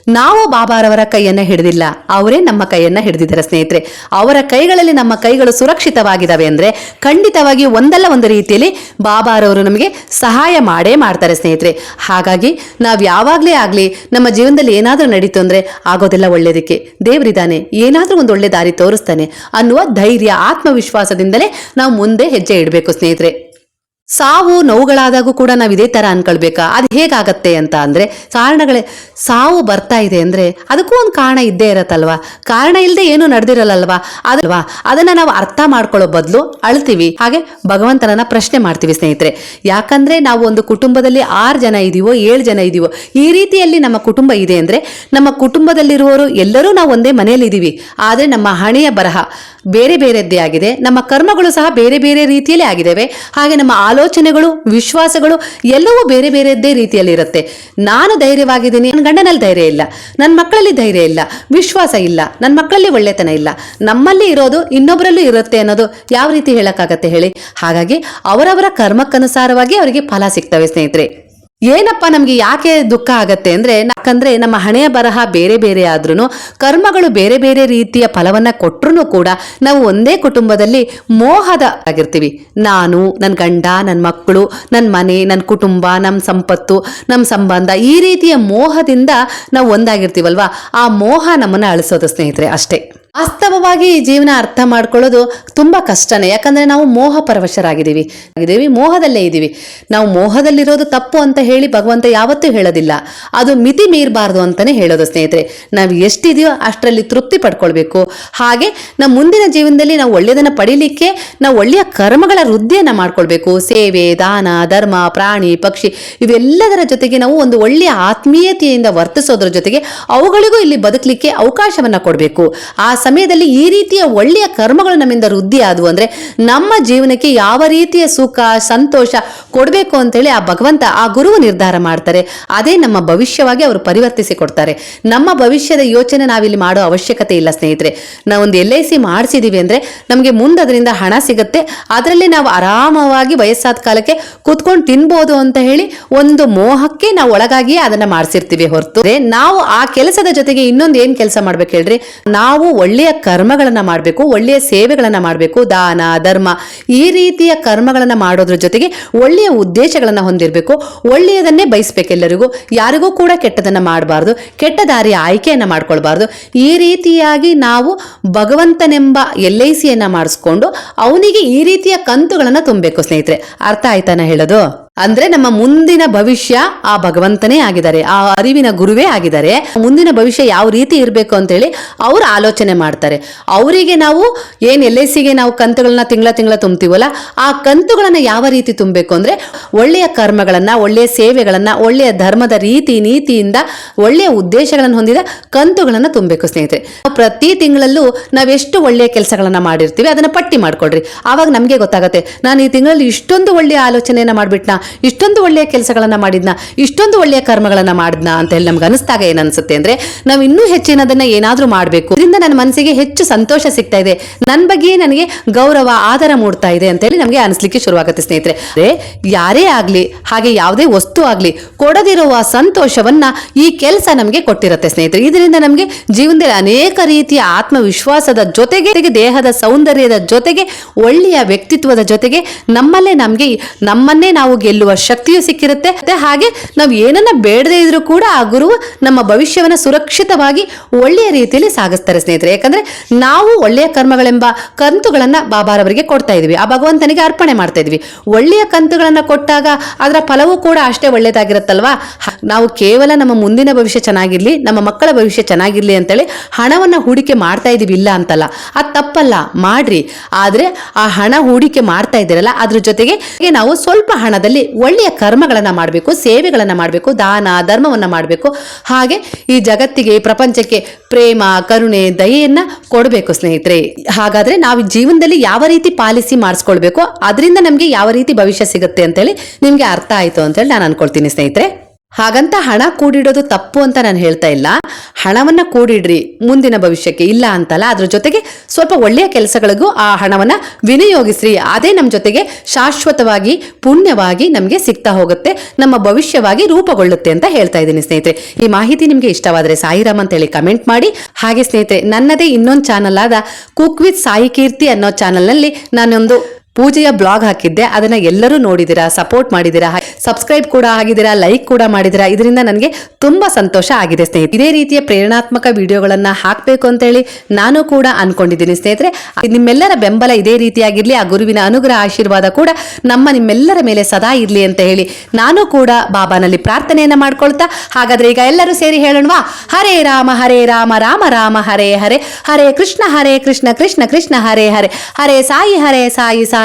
ನಾವು ಬಾಬಾರವರ ಕೈಯನ್ನ ಹಿಡಿದಿಲ್ಲ. ಅವರೇ ನಮ್ಮ ಕೈಯನ್ನ ಹಿಡಿದಿದ್ದಾರೆ ಸ್ನೇಹಿತರೆ. ಅವರ ಕೈಗಳಲ್ಲಿ ನಮ್ಮ ಕೈಗಳು ಸುರಕ್ಷಿತವಾಗಿದ್ದಾವೆ ಅಂದ್ರೆ ಖಂಡಿತವಾಗಿ ಒಂದಲ್ಲ ಒಂದು ರೀತಿಯಲ್ಲಿ ಬಾಬಾರವರು ನಮಗೆ ಸಹಾಯ ಮಾಡೇ ಮಾಡ್ತಾರೆ ಸ್ನೇಹಿತರೆ. ಹಾಗಾಗಿ ನಾವು ಯಾವಾಗಲೇ ಆಗಲಿ ನಮ್ಮ ಜೀವನದಲ್ಲಿ ಏನಾದರೂ ನಡೀತು ಅಂದರೆ ಆಗೋದೆಲ್ಲ ಒಳ್ಳೇದಕ್ಕೆ. ದೇವರಿದ್ದಾನೆ ಏನಾದರೂ ಒಂದು ಒಳ್ಳೆ ದಾರಿ ತೋರಿಸ್ತಾನೆ ಅನ್ನುವ ಧೈರ್ಯ ಆತ್ಮವಿಶ್ವಾಸದಿಂದಲೇ ನಾವು ಮುಂದೆ ಹೆಜ್ಜೆ ಇಡಬೇಕು ಸ್ನೇಹಿತರೆ. ಸಾವು ನೋವುಗಳಾದಾಗೂ ಕೂಡ ನಾವು ಇದೇ ತರ ಅನ್ಕೊಳ್ಬೇಕಾ? ಅದು ಹೇಗಾಗತ್ತೆ ಅಂತ ಅಂದರೆ, ಕಾರಣಗಳೇ, ಸಾವು ಬರ್ತಾ ಇದೆ ಅಂದ್ರೆ ಅದಕ್ಕೂ ಒಂದು ಕಾರಣ ಇದ್ದೇ ಇರತ್ತಲ್ವಾ? ಕಾರಣ ಇಲ್ಲದೆ ಏನು ನಡೆದಿರಲ್ಲಲ್ವಾ? ಅದಲ್ವಾ ಅದನ್ನ ನಾವು ಅರ್ಥ ಮಾಡ್ಕೊಳ್ಳೋ ಬದಲು ಅಳ್ತೀವಿ. ಹಾಗೆ ಭಗವಂತನನ್ನ ಪ್ರಶ್ನೆ ಮಾಡ್ತೀವಿ ಸ್ನೇಹಿತರೆ. ಯಾಕಂದ್ರೆ ನಾವು ಒಂದು ಕುಟುಂಬದಲ್ಲಿ ಆರು ಜನ ಇದೀವೋ, ಏಳು ಜನ ಇದೀವೋ, ಈ ರೀತಿಯಲ್ಲಿ ನಮ್ಮ ಕುಟುಂಬ ಇದೆ ಅಂದ್ರೆ ನಮ್ಮ ಕುಟುಂಬದಲ್ಲಿರುವವರು ಎಲ್ಲರೂ ನಾವು ಒಂದೇ ಮನೆಯಲ್ಲಿ ಇದೀವಿ ಆದ್ರೆ ನಮ್ಮ ಹಣೆಯ ಬರಹ ಬೇರೆ ಬೇರೆದ್ದೇ ಆಗಿದೆ. ನಮ್ಮ ಕರ್ಮಗಳು ಸಹ ಬೇರೆ ಬೇರೆ ರೀತಿಯಲ್ಲಿ ಆಗಿದ್ದಾವೆ. ಹಾಗೆ ನಮ್ಮ ಆಲೋಚನೆಗಳು, ವಿಶ್ವಾಸಗಳು ಎಲ್ಲವೂ ಬೇರೆ ಬೇರೆದ್ದೇ ರೀತಿಯಲ್ಲಿ ಇರುತ್ತೆ. ನಾನು ಧೈರ್ಯವಾಗಿದ್ದೀನಿ, ನನ್ನ ಗಂಡನಲ್ಲಿ ಧೈರ್ಯ ಇಲ್ಲ, ನನ್ನ ಮಕ್ಕಳಲ್ಲಿ ಧೈರ್ಯ ಇಲ್ಲ, ವಿಶ್ವಾಸ ಇಲ್ಲ, ನನ್ನ ಮಕ್ಕಳಲ್ಲಿ ಒಳ್ಳೆತನ ಇಲ್ಲ. ನಮ್ಮಲ್ಲಿ ಇರೋದು ಇನ್ನೊಬ್ಬರಲ್ಲೂ ಇರುತ್ತೆ ಅನ್ನೋದು ಯಾವ ರೀತಿ ಹೇಳಕ್ಕಾಗತ್ತೆ ಹೇಳಿ? ಹಾಗಾಗಿ ಅವರವರ ಕರ್ಮಕ್ಕನುಸಾರವಾಗಿ ಅವರಿಗೆ ಫಲ ಸಿಗ್ತವೆ ಸ್ನೇಹಿತರೆ. ಏನಪ್ಪ ನಮ್ಗೆ ಯಾಕೆ ದುಃಖ ಆಗತ್ತೆ ಅಂದ್ರೆ ಯಾಕಂದ್ರೆ ನಮ್ಮ ಹಣೆಯ ಬರಹ ಬೇರೆ ಬೇರೆ ಆದ್ರೂ ಕರ್ಮಗಳು ಬೇರೆ ಬೇರೆ ರೀತಿಯ ಫಲವನ್ನ ಕೊಟ್ಟರು ಕೂಡ ನಾವು ಒಂದೇ ಕುಟುಂಬದಲ್ಲಿ ಮೋಹದ ಆಗಿರ್ತೀವಿ. ನಾನು ನನ್ನ ಗಂಡ ನನ್ನ ಮಕ್ಕಳು ನನ್ನ ಮನೆ ನನ್ನ ಕುಟುಂಬ ನಮ್ಮ ಸಂಪತ್ತು ನಮ್ಮ ಸಂಬಂಧ ಈ ರೀತಿಯ ಮೋಹದಿಂದ ನಾವು ಒಂದಾಗಿರ್ತೀವಲ್ವಾ? ಆ ಮೋಹ ನಮ್ಮನ್ನ ಅಳಿಸೋದು ಸ್ನೇಹಿತರೆ, ಅಷ್ಟೇ. ವಾಸ್ತವವಾಗಿ ಈ ಜೀವನ ಅರ್ಥ ಮಾಡ್ಕೊಳ್ಳೋದು ತುಂಬ ಕಷ್ಟನೇ. ಯಾಕಂದ್ರೆ ನಾವು ಮೋಹ ಪರವಶರಾಗಿದ್ದೀವಿ. ಆಗಿದ್ದೀವಿ, ಮೋಹದಲ್ಲೇ ಇದ್ದೀವಿ. ನಾವು ಮೋಹದಲ್ಲಿರೋದು ತಪ್ಪು ಅಂತ ಹೇಳಿ ಭಗವಂತ ಯಾವತ್ತೂ ಹೇಳೋದಿಲ್ಲ. ಅದು ಮಿತಿ ಮೀರಬಾರ್ದು ಅಂತಾನೆ ಹೇಳೋದು ಸ್ನೇಹಿತರೆ. ನಾವು ಎಷ್ಟಿದೆಯೋ ಅಷ್ಟರಲ್ಲಿ ತೃಪ್ತಿ ಪಡ್ಕೊಳ್ಬೇಕು. ಹಾಗೆ ನಮ್ಮ ಮುಂದಿನ ಜೀವನದಲ್ಲಿ ನಾವು ಒಳ್ಳೆಯದನ್ನು ಪಡಿಲಿಕ್ಕೆ ನಾವು ಒಳ್ಳೆಯ ಕರ್ಮಗಳ ವೃದ್ಧಿಯನ್ನು ಮಾಡ್ಕೊಳ್ಬೇಕು. ಸೇವೆ, ದಾನ, ಧರ್ಮ, ಪ್ರಾಣಿ, ಪಕ್ಷಿ ಇವೆಲ್ಲದರ ಜೊತೆಗೆ ನಾವು ಒಂದು ಒಳ್ಳೆಯ ಆತ್ಮೀಯತೆಯಿಂದ ವರ್ತಿಸೋದ್ರ ಜೊತೆಗೆ ಅವುಗಳಿಗೂ ಇಲ್ಲಿ ಬದುಕಲಿಕ್ಕೆ ಅವಕಾಶವನ್ನು ಕೊಡಬೇಕು. ಆ ಸಮಯದಲ್ಲಿ ಈ ರೀತಿಯ ಒಳ್ಳೆಯ ಕರ್ಮಗಳು ನಮ್ಮಿಂದ ವೃದ್ಧಿ ಆದವು ಅಂದ್ರೆ ನಮ್ಮ ಜೀವನಕ್ಕೆ ಯಾವ ರೀತಿಯ ಸುಖ, ಸಂತೋಷ ಕೊಡಬೇಕು ಅಂತೇಳಿ ಆ ಭಗವಂತ ಆ ಗುರುವು ನಿರ್ಧಾರ ಮಾಡ್ತಾರೆ. ಅದೇ ನಮ್ಮ ಭವಿಷ್ಯವಾಗಿ ಅವರು ಪರಿವರ್ತಿಸಿ ಕೊಡ್ತಾರೆ. ನಮ್ಮ ಭವಿಷ್ಯದ ಯೋಚನೆ ನಾವಿಲ್ಲಿ ಮಾಡೋ ಅವಶ್ಯಕತೆ ಇಲ್ಲ ಸ್ನೇಹಿತರೆ. ನಾವೊಂದು ಎಲ್ ಐ ಸಿ ಮಾಡಿಸಿದೀವಿ ಅಂದ್ರೆ ನಮಗೆ ಮುಂದೆ ಅದರಿಂದ ಹಣ ಸಿಗುತ್ತೆ. ಅದರಲ್ಲಿ ನಾವು ಆರಾಮವಾಗಿ ವಯಸ್ಸಾದ ಕಾಲಕ್ಕೆ ಕೂತ್ಕೊಂಡು ತಿನ್ಬೋದು ಅಂತ ಹೇಳಿ ಒಂದು ಮೋಹಕ್ಕೆ ನಾವು ಒಳಗಾಗಿಯೇ ಅದನ್ನ ಮಾಡಿಸಿರ್ತೀವಿ ಹೊರತು. ನಾವು ಆ ಕೆಲಸದ ಜೊತೆಗೆ ಇನ್ನೊಂದು ಏನ್ ಕೆಲಸ ಮಾಡ್ಬೇಕು ಹೇಳ್ರಿ? ನಾವು ಒಳ್ಳೆಯ ಕರ್ಮಗಳನ್ನು ಮಾಡಬೇಕು, ಒಳ್ಳೆಯ ಸೇವೆಗಳನ್ನು ಮಾಡಬೇಕು, ದಾನ, ಧರ್ಮ ಈ ರೀತಿಯ ಕರ್ಮಗಳನ್ನು ಮಾಡೋದ್ರ ಜೊತೆಗೆ ಒಳ್ಳೆಯ ಉದ್ದೇಶಗಳನ್ನು ಹೊಂದಿರಬೇಕು. ಒಳ್ಳೆಯದನ್ನೇ ಬಯಸ್ಬೇಕು ಎಲ್ಲರಿಗೂ. ಯಾರಿಗೂ ಕೂಡ ಕೆಟ್ಟದನ್ನ ಮಾಡಬಾರ್ದು. ಕೆಟ್ಟ ದಾರಿಯ ಆಯ್ಕೆಯನ್ನ ಮಾಡ್ಕೊಳ್ಬಾರ್ದು. ಈ ರೀತಿಯಾಗಿ ನಾವು ಭಗವಂತನೆಂಬ ಎಲ್ ಐ ಸಿಯನ್ನು ಮಾಡಿಸ್ಕೊಂಡು ಅವನಿಗೆ ಈ ರೀತಿಯ ಕಂತುಗಳನ್ನು ತುಂಬಬೇಕು ಸ್ನೇಹಿತರೆ. ಅರ್ಥ ಆಯ್ತಾನ ಹೇಳೋದು? ಅಂದ್ರೆ ನಮ್ಮ ಮುಂದಿನ ಭವಿಷ್ಯ ಆ ಭಗವಂತನೇ ಆಗಿದ್ದಾರೆ, ಆ ಅರಿವಿನ ಗುರುವೇ ಆಗಿದ್ದಾರೆ. ಮುಂದಿನ ಭವಿಷ್ಯ ಯಾವ ರೀತಿ ಇರಬೇಕು ಅಂತೇಳಿ ಅವ್ರು ಆಲೋಚನೆ ಮಾಡ್ತಾರೆ. ಅವರಿಗೆ ನಾವು ಏನ್ ಎಲ್ ಐ ಸಿಗೆ ನಾವು ಕಂತುಗಳನ್ನ ತಿಂಗಳ ತಿಂಗಳ ತುಂಬ್ತೀವಲ್ಲ, ಆ ಕಂತುಗಳನ್ನ ಯಾವ ರೀತಿ ತುಂಬಬೇಕು ಅಂದ್ರೆ ಒಳ್ಳೆಯ ಕರ್ಮಗಳನ್ನ, ಒಳ್ಳೆಯ ಸೇವೆಗಳನ್ನ, ಒಳ್ಳೆಯ ಧರ್ಮದ ರೀತಿ ನೀತಿಯಿಂದ, ಒಳ್ಳೆಯ ಉದ್ದೇಶಗಳನ್ನು ಹೊಂದಿದ ಕಂತುಗಳನ್ನ ತುಂಬಬೇಕು ಸ್ನೇಹಿತರೆ. ಪ್ರತಿ ತಿಂಗಳಲ್ಲೂ ನಾವೆಷ್ಟು ಒಳ್ಳೆಯ ಕೆಲಸಗಳನ್ನ ಮಾಡಿರ್ತೀವಿ, ಅದನ್ನ ಪಟ್ಟಿ ಮಾಡ್ಕೊಳ್ರಿ. ಆವಾಗ ನಮಗೆ ಗೊತ್ತಾಗುತ್ತೆ, ನಾನು ಈ ತಿಂಗಳಲ್ಲಿ ಇಷ್ಟೊಂದು ಒಳ್ಳೆಯ ಆಲೋಚನೆಯನ್ನ ಮಾಡ್ಬಿಟ್ನಾ? ಇಷ್ಟೊಂದು ಒಳ್ಳೆಯ ಕೆಲಸಗಳನ್ನು ಮಾಡಿದ್ನ, ಇಷ್ಟೊಂದು ಒಳ್ಳೆಯ ಕರ್ಮಗಳನ್ನು ಮಾಡಿದ್ನ ಅಂತ ಹೇಳಿ ನಮ್ಗೆ ಅನಿಸ್ದಾಗ ಏನನ್ಸುತ್ತೆ ಅಂದರೆ, ನಾವು ಇನ್ನೂ ಹೆಚ್ಚಿನದನ್ನ ಏನಾದರೂ ಮಾಡಬೇಕು. ಇದರಿಂದ ನನ್ನ ಮನಸ್ಸಿಗೆ ಹೆಚ್ಚು ಸಂತೋಷ ಸಿಗ್ತಾ ಇದೆ. ನನ್ನ ಬಗ್ಗೆ ನನಗೆ ಗೌರವ ಆಧಾರ ಮೂಡ್ತಾ ಇದೆ ಅಂತ ಹೇಳಿ ನಮಗೆ ಅನಿಸ್ಲಿಕ್ಕೆ ಶುರುವಾಗುತ್ತೆ ಸ್ನೇಹಿತರೆ. ಯಾರೇ ಆಗಲಿ, ಹಾಗೆ ಯಾವುದೇ ವಸ್ತು ಆಗಲಿ, ಕೊಡದಿರುವ ಸಂತೋಷವನ್ನ ಈ ಕೆಲಸ ನಮಗೆ ಕೊಟ್ಟಿರುತ್ತೆ ಸ್ನೇಹಿತರೆ. ಇದರಿಂದ ನಮಗೆ ಜೀವನದಲ್ಲಿ ಅನೇಕ ರೀತಿಯ ಆತ್ಮವಿಶ್ವಾಸದ ಜೊತೆಗೆ ದೇಹದ ಸೌಂದರ್ಯದ ಜೊತೆಗೆ, ಒಳ್ಳೆಯ ವ್ಯಕ್ತಿತ್ವದ ಜೊತೆಗೆ ನಮ್ಮಲ್ಲೇ ನಮಗೆ, ನಮ್ಮನ್ನೇ ನಾವು ಗೆಲ್ ಗೆಲ್ಲುವ ಶಕ್ತಿಯೂ ಸಿಕ್ಕಿರುತ್ತೆ. ಹಾಗೆ ನಾವು ಏನನ್ನ ಬೇಡದೇ ಇದ್ರೂ ಕೂಡ ಆ ಗುರು ನಮ್ಮ ಭವಿಷ್ಯವನ್ನ ಸುರಕ್ಷಿತವಾಗಿ ಒಳ್ಳೆಯ ರೀತಿಯಲ್ಲಿ ಸಾಗಿಸ್ತಾರೆ ಸ್ನೇಹಿತರೆ. ಯಾಕಂದ್ರೆ ನಾವು ಒಳ್ಳೆಯ ಕರ್ಮಗಳೆಂಬ ಕಂತುಗಳನ್ನ ಬಾಬಾರವರಿಗೆ ಕೊಡ್ತಾ ಇದೀವಿ. ಆ ಭಗವಂತನಿಗೆ ಅರ್ಪಣೆ ಮಾಡ್ತಾ ಇದ್ವಿ. ಒಳ್ಳೆಯ ಕಂತುಗಳನ್ನ ಕೊಟ್ಟಾಗ ಅದರ ಫಲವೂ ಕೂಡ ಅಷ್ಟೇ ಒಳ್ಳೇದಾಗಿರುತ್ತಲ್ವಾ ನಾವು ಕೇವಲ ನಮ್ಮ ಮುಂದಿನ ಭವಿಷ್ಯ ಚೆನ್ನಾಗಿರ್ಲಿ, ನಮ್ಮ ಮಕ್ಕಳ ಭವಿಷ್ಯ ಚೆನ್ನಾಗಿರ್ಲಿ ಅಂತೇಳಿ ಹಣವನ್ನ ಹೂಡಿಕೆ ಮಾಡ್ತಾ ಇದೀವಿ ಇಲ್ಲ ಅಂತಲ್ಲ. ಅದು ತಪ್ಪಲ್ಲ. ಮಾಡ್ರಿ. ಆದ್ರೆ ಆ ಹಣ ಹೂಡಿಕೆ ಮಾಡ್ತಾ ಇದ್ದೀರಲ್ಲ, ಅದ್ರ ಜೊತೆಗೆ ನಾವು ಸ್ವಲ್ಪ ಹಣದಲ್ಲಿ ಒಳ್ಳೆಯ ಕರ್ಮಗಳನ್ನು ಮಾಡಬೇಕು, ಸೇವೆಗಳನ್ನು ಮಾಡಬೇಕು, ದಾನ, ಧರ್ಮವನ್ನು ಮಾಡಬೇಕು. ಹಾಗೆ ಈ ಜಗತ್ತಿಗೆ ಪ್ರಪಂಚಕ್ಕೆ ಪ್ರೇಮ, ಕರುಣೆ, ದಯೆಯನ್ನು ಕೊಡಬೇಕು ಸ್ನೇಹಿತರೆ. ಹಾಗಾದರೆ ನಾವು ಜೀವನದಲ್ಲಿ ಯಾವ ರೀತಿ ಪಾಲಿಸಿ ಮಾಡಿಸ್ಕೊಳ್ಬೇಕು, ಅದರಿಂದ ನಮಗೆ ಯಾವ ರೀತಿ ಭವಿಷ್ಯ ಸಿಗುತ್ತೆ ಅಂತೇಳಿ ನಿಮಗೆ ಅರ್ಥ ಆಯಿತು ಅಂತೇಳಿ ನಾನು ಅನ್ಕೊಳ್ತೀನಿ ಸ್ನೇಹಿತರೆ. ಹಾಗಂತ ಹಣ ಕೂಡಿಡೋದು ತಪ್ಪು ಅಂತ ನಾನು ಹೇಳ್ತಾ ಇಲ್ಲ. ಹಣವನ್ನ ಕೂಡಿಡ್ರಿ, ಮುಂದಿನ ಭವಿಷ್ಯಕ್ಕೆ ಇಲ್ಲ ಅಂತಲ್ಲ, ಅದ್ರ ಜೊತೆಗೆ ಸ್ವಲ್ಪ ಒಳ್ಳೆಯ ಕೆಲಸಗಳಿಗೂ ಆ ಹಣವನ್ನ ವಿನಿಯೋಗಿಸ್ರಿ. ಅದೇ ನಮ್ಮ ಜೊತೆಗೆ ಶಾಶ್ವತವಾಗಿ, ಪುಣ್ಯವಾಗಿ ನಮಗೆ ಸಿಗ್ತಾ ಹೋಗುತ್ತೆ, ನಮ್ಮ ಭವಿಷ್ಯವಾಗಿ ರೂಪುಗೊಳ್ಳುತ್ತೆ ಅಂತ ಹೇಳ್ತಾ ಇದ್ದೀನಿ ಸ್ನೇಹಿತರೆ. ಈ ಮಾಹಿತಿ ನಿಮಗೆ ಇಷ್ಟವಾದರೆ ಸಾಯಿರಾಮ್ ಅಂತ ಹೇಳಿ ಕಮೆಂಟ್ ಮಾಡಿ. ಹಾಗೆ ಸ್ನೇಹಿತರೆ, ನನ್ನದೇ ಇನ್ನೊಂದು ಚಾನಲ್ ಆದ ಕುಕ್ ವಿತ್ ಸಾಯಿ ಕೀರ್ತಿ ಅನ್ನೋ ಚಾನಲ್ನಲ್ಲಿ ನಾನೊಂದು ಪೂಜೆಯ ಬ್ಲಾಗ್ ಹಾಕಿದ್ದೆ, ಅದನ್ನ ಎಲ್ಲರೂ ನೋಡಿದಿರಾ ಸಪೋರ್ಟ್ ಮಾಡಿದಿರಾ ಸಬ್ಸ್ಕ್ರೈಬ್ ಕೂಡ ಆಗಿದ್ದೀರಾ ಲೈಕ್ ಕೂಡ ಮಾಡಿದಿರಾ, ಇದರಿಂದ ನನಗೆ ತುಂಬಾ ಸಂತೋಷ ಆಗಿದೆ ಸ್ನೇಹಿತರೆ. ಇದೇ ರೀತಿಯ ಪ್ರೇರಣಾತ್ಮಕ ವಿಡಿಯೋಗಳನ್ನ ಹಾಕಬೇಕು ಅಂತ ಹೇಳಿ ನಾನು ಕೂಡ ಅನ್ಕೊಂಡಿದ್ದೀನಿ ಸ್ನೇಹಿತರೆ. ನಿಮ್ಮೆಲ್ಲರ ಬೆಂಬಲ ಇದೇ ರೀತಿಯಾಗಿರ್ಲಿ, ಆ ಗುರುವಿನ ಅನುಗ್ರಹ ಆಶೀರ್ವಾದ ಕೂಡ ನಮ್ಮ ನಿಮ್ಮೆಲ್ಲರ ಮೇಲೆ ಸದಾ ಇರಲಿ ಅಂತ ಹೇಳಿ ನಾನು ಕೂಡ ಬಾಬಾನಲ್ಲಿ ಪ್ರಾರ್ಥನೆಯನ್ನ ಮಾಡ್ಕೊಳ್ತಾ, ಹಾಗಾದ್ರೆ ಈಗ ಎಲ್ಲರೂ ಸೇರಿ ಹೇಳೋಣವಾ? ಹರೇ ರಾಮ ಹರೇ ರಾಮ ರಾಮ ರಾಮ, ಹರೇ ಹರೇ ಹರೇ ಕೃಷ್ಣ ಹರೇ ಕೃಷ್ಣ ಕೃಷ್ಣ ಕೃಷ್ಣ, ಹರೇ ಹರೇ ಹರೇ ಸಾಯಿ ಹರೇ ಸಾಯಿ ಸಾಯಿ.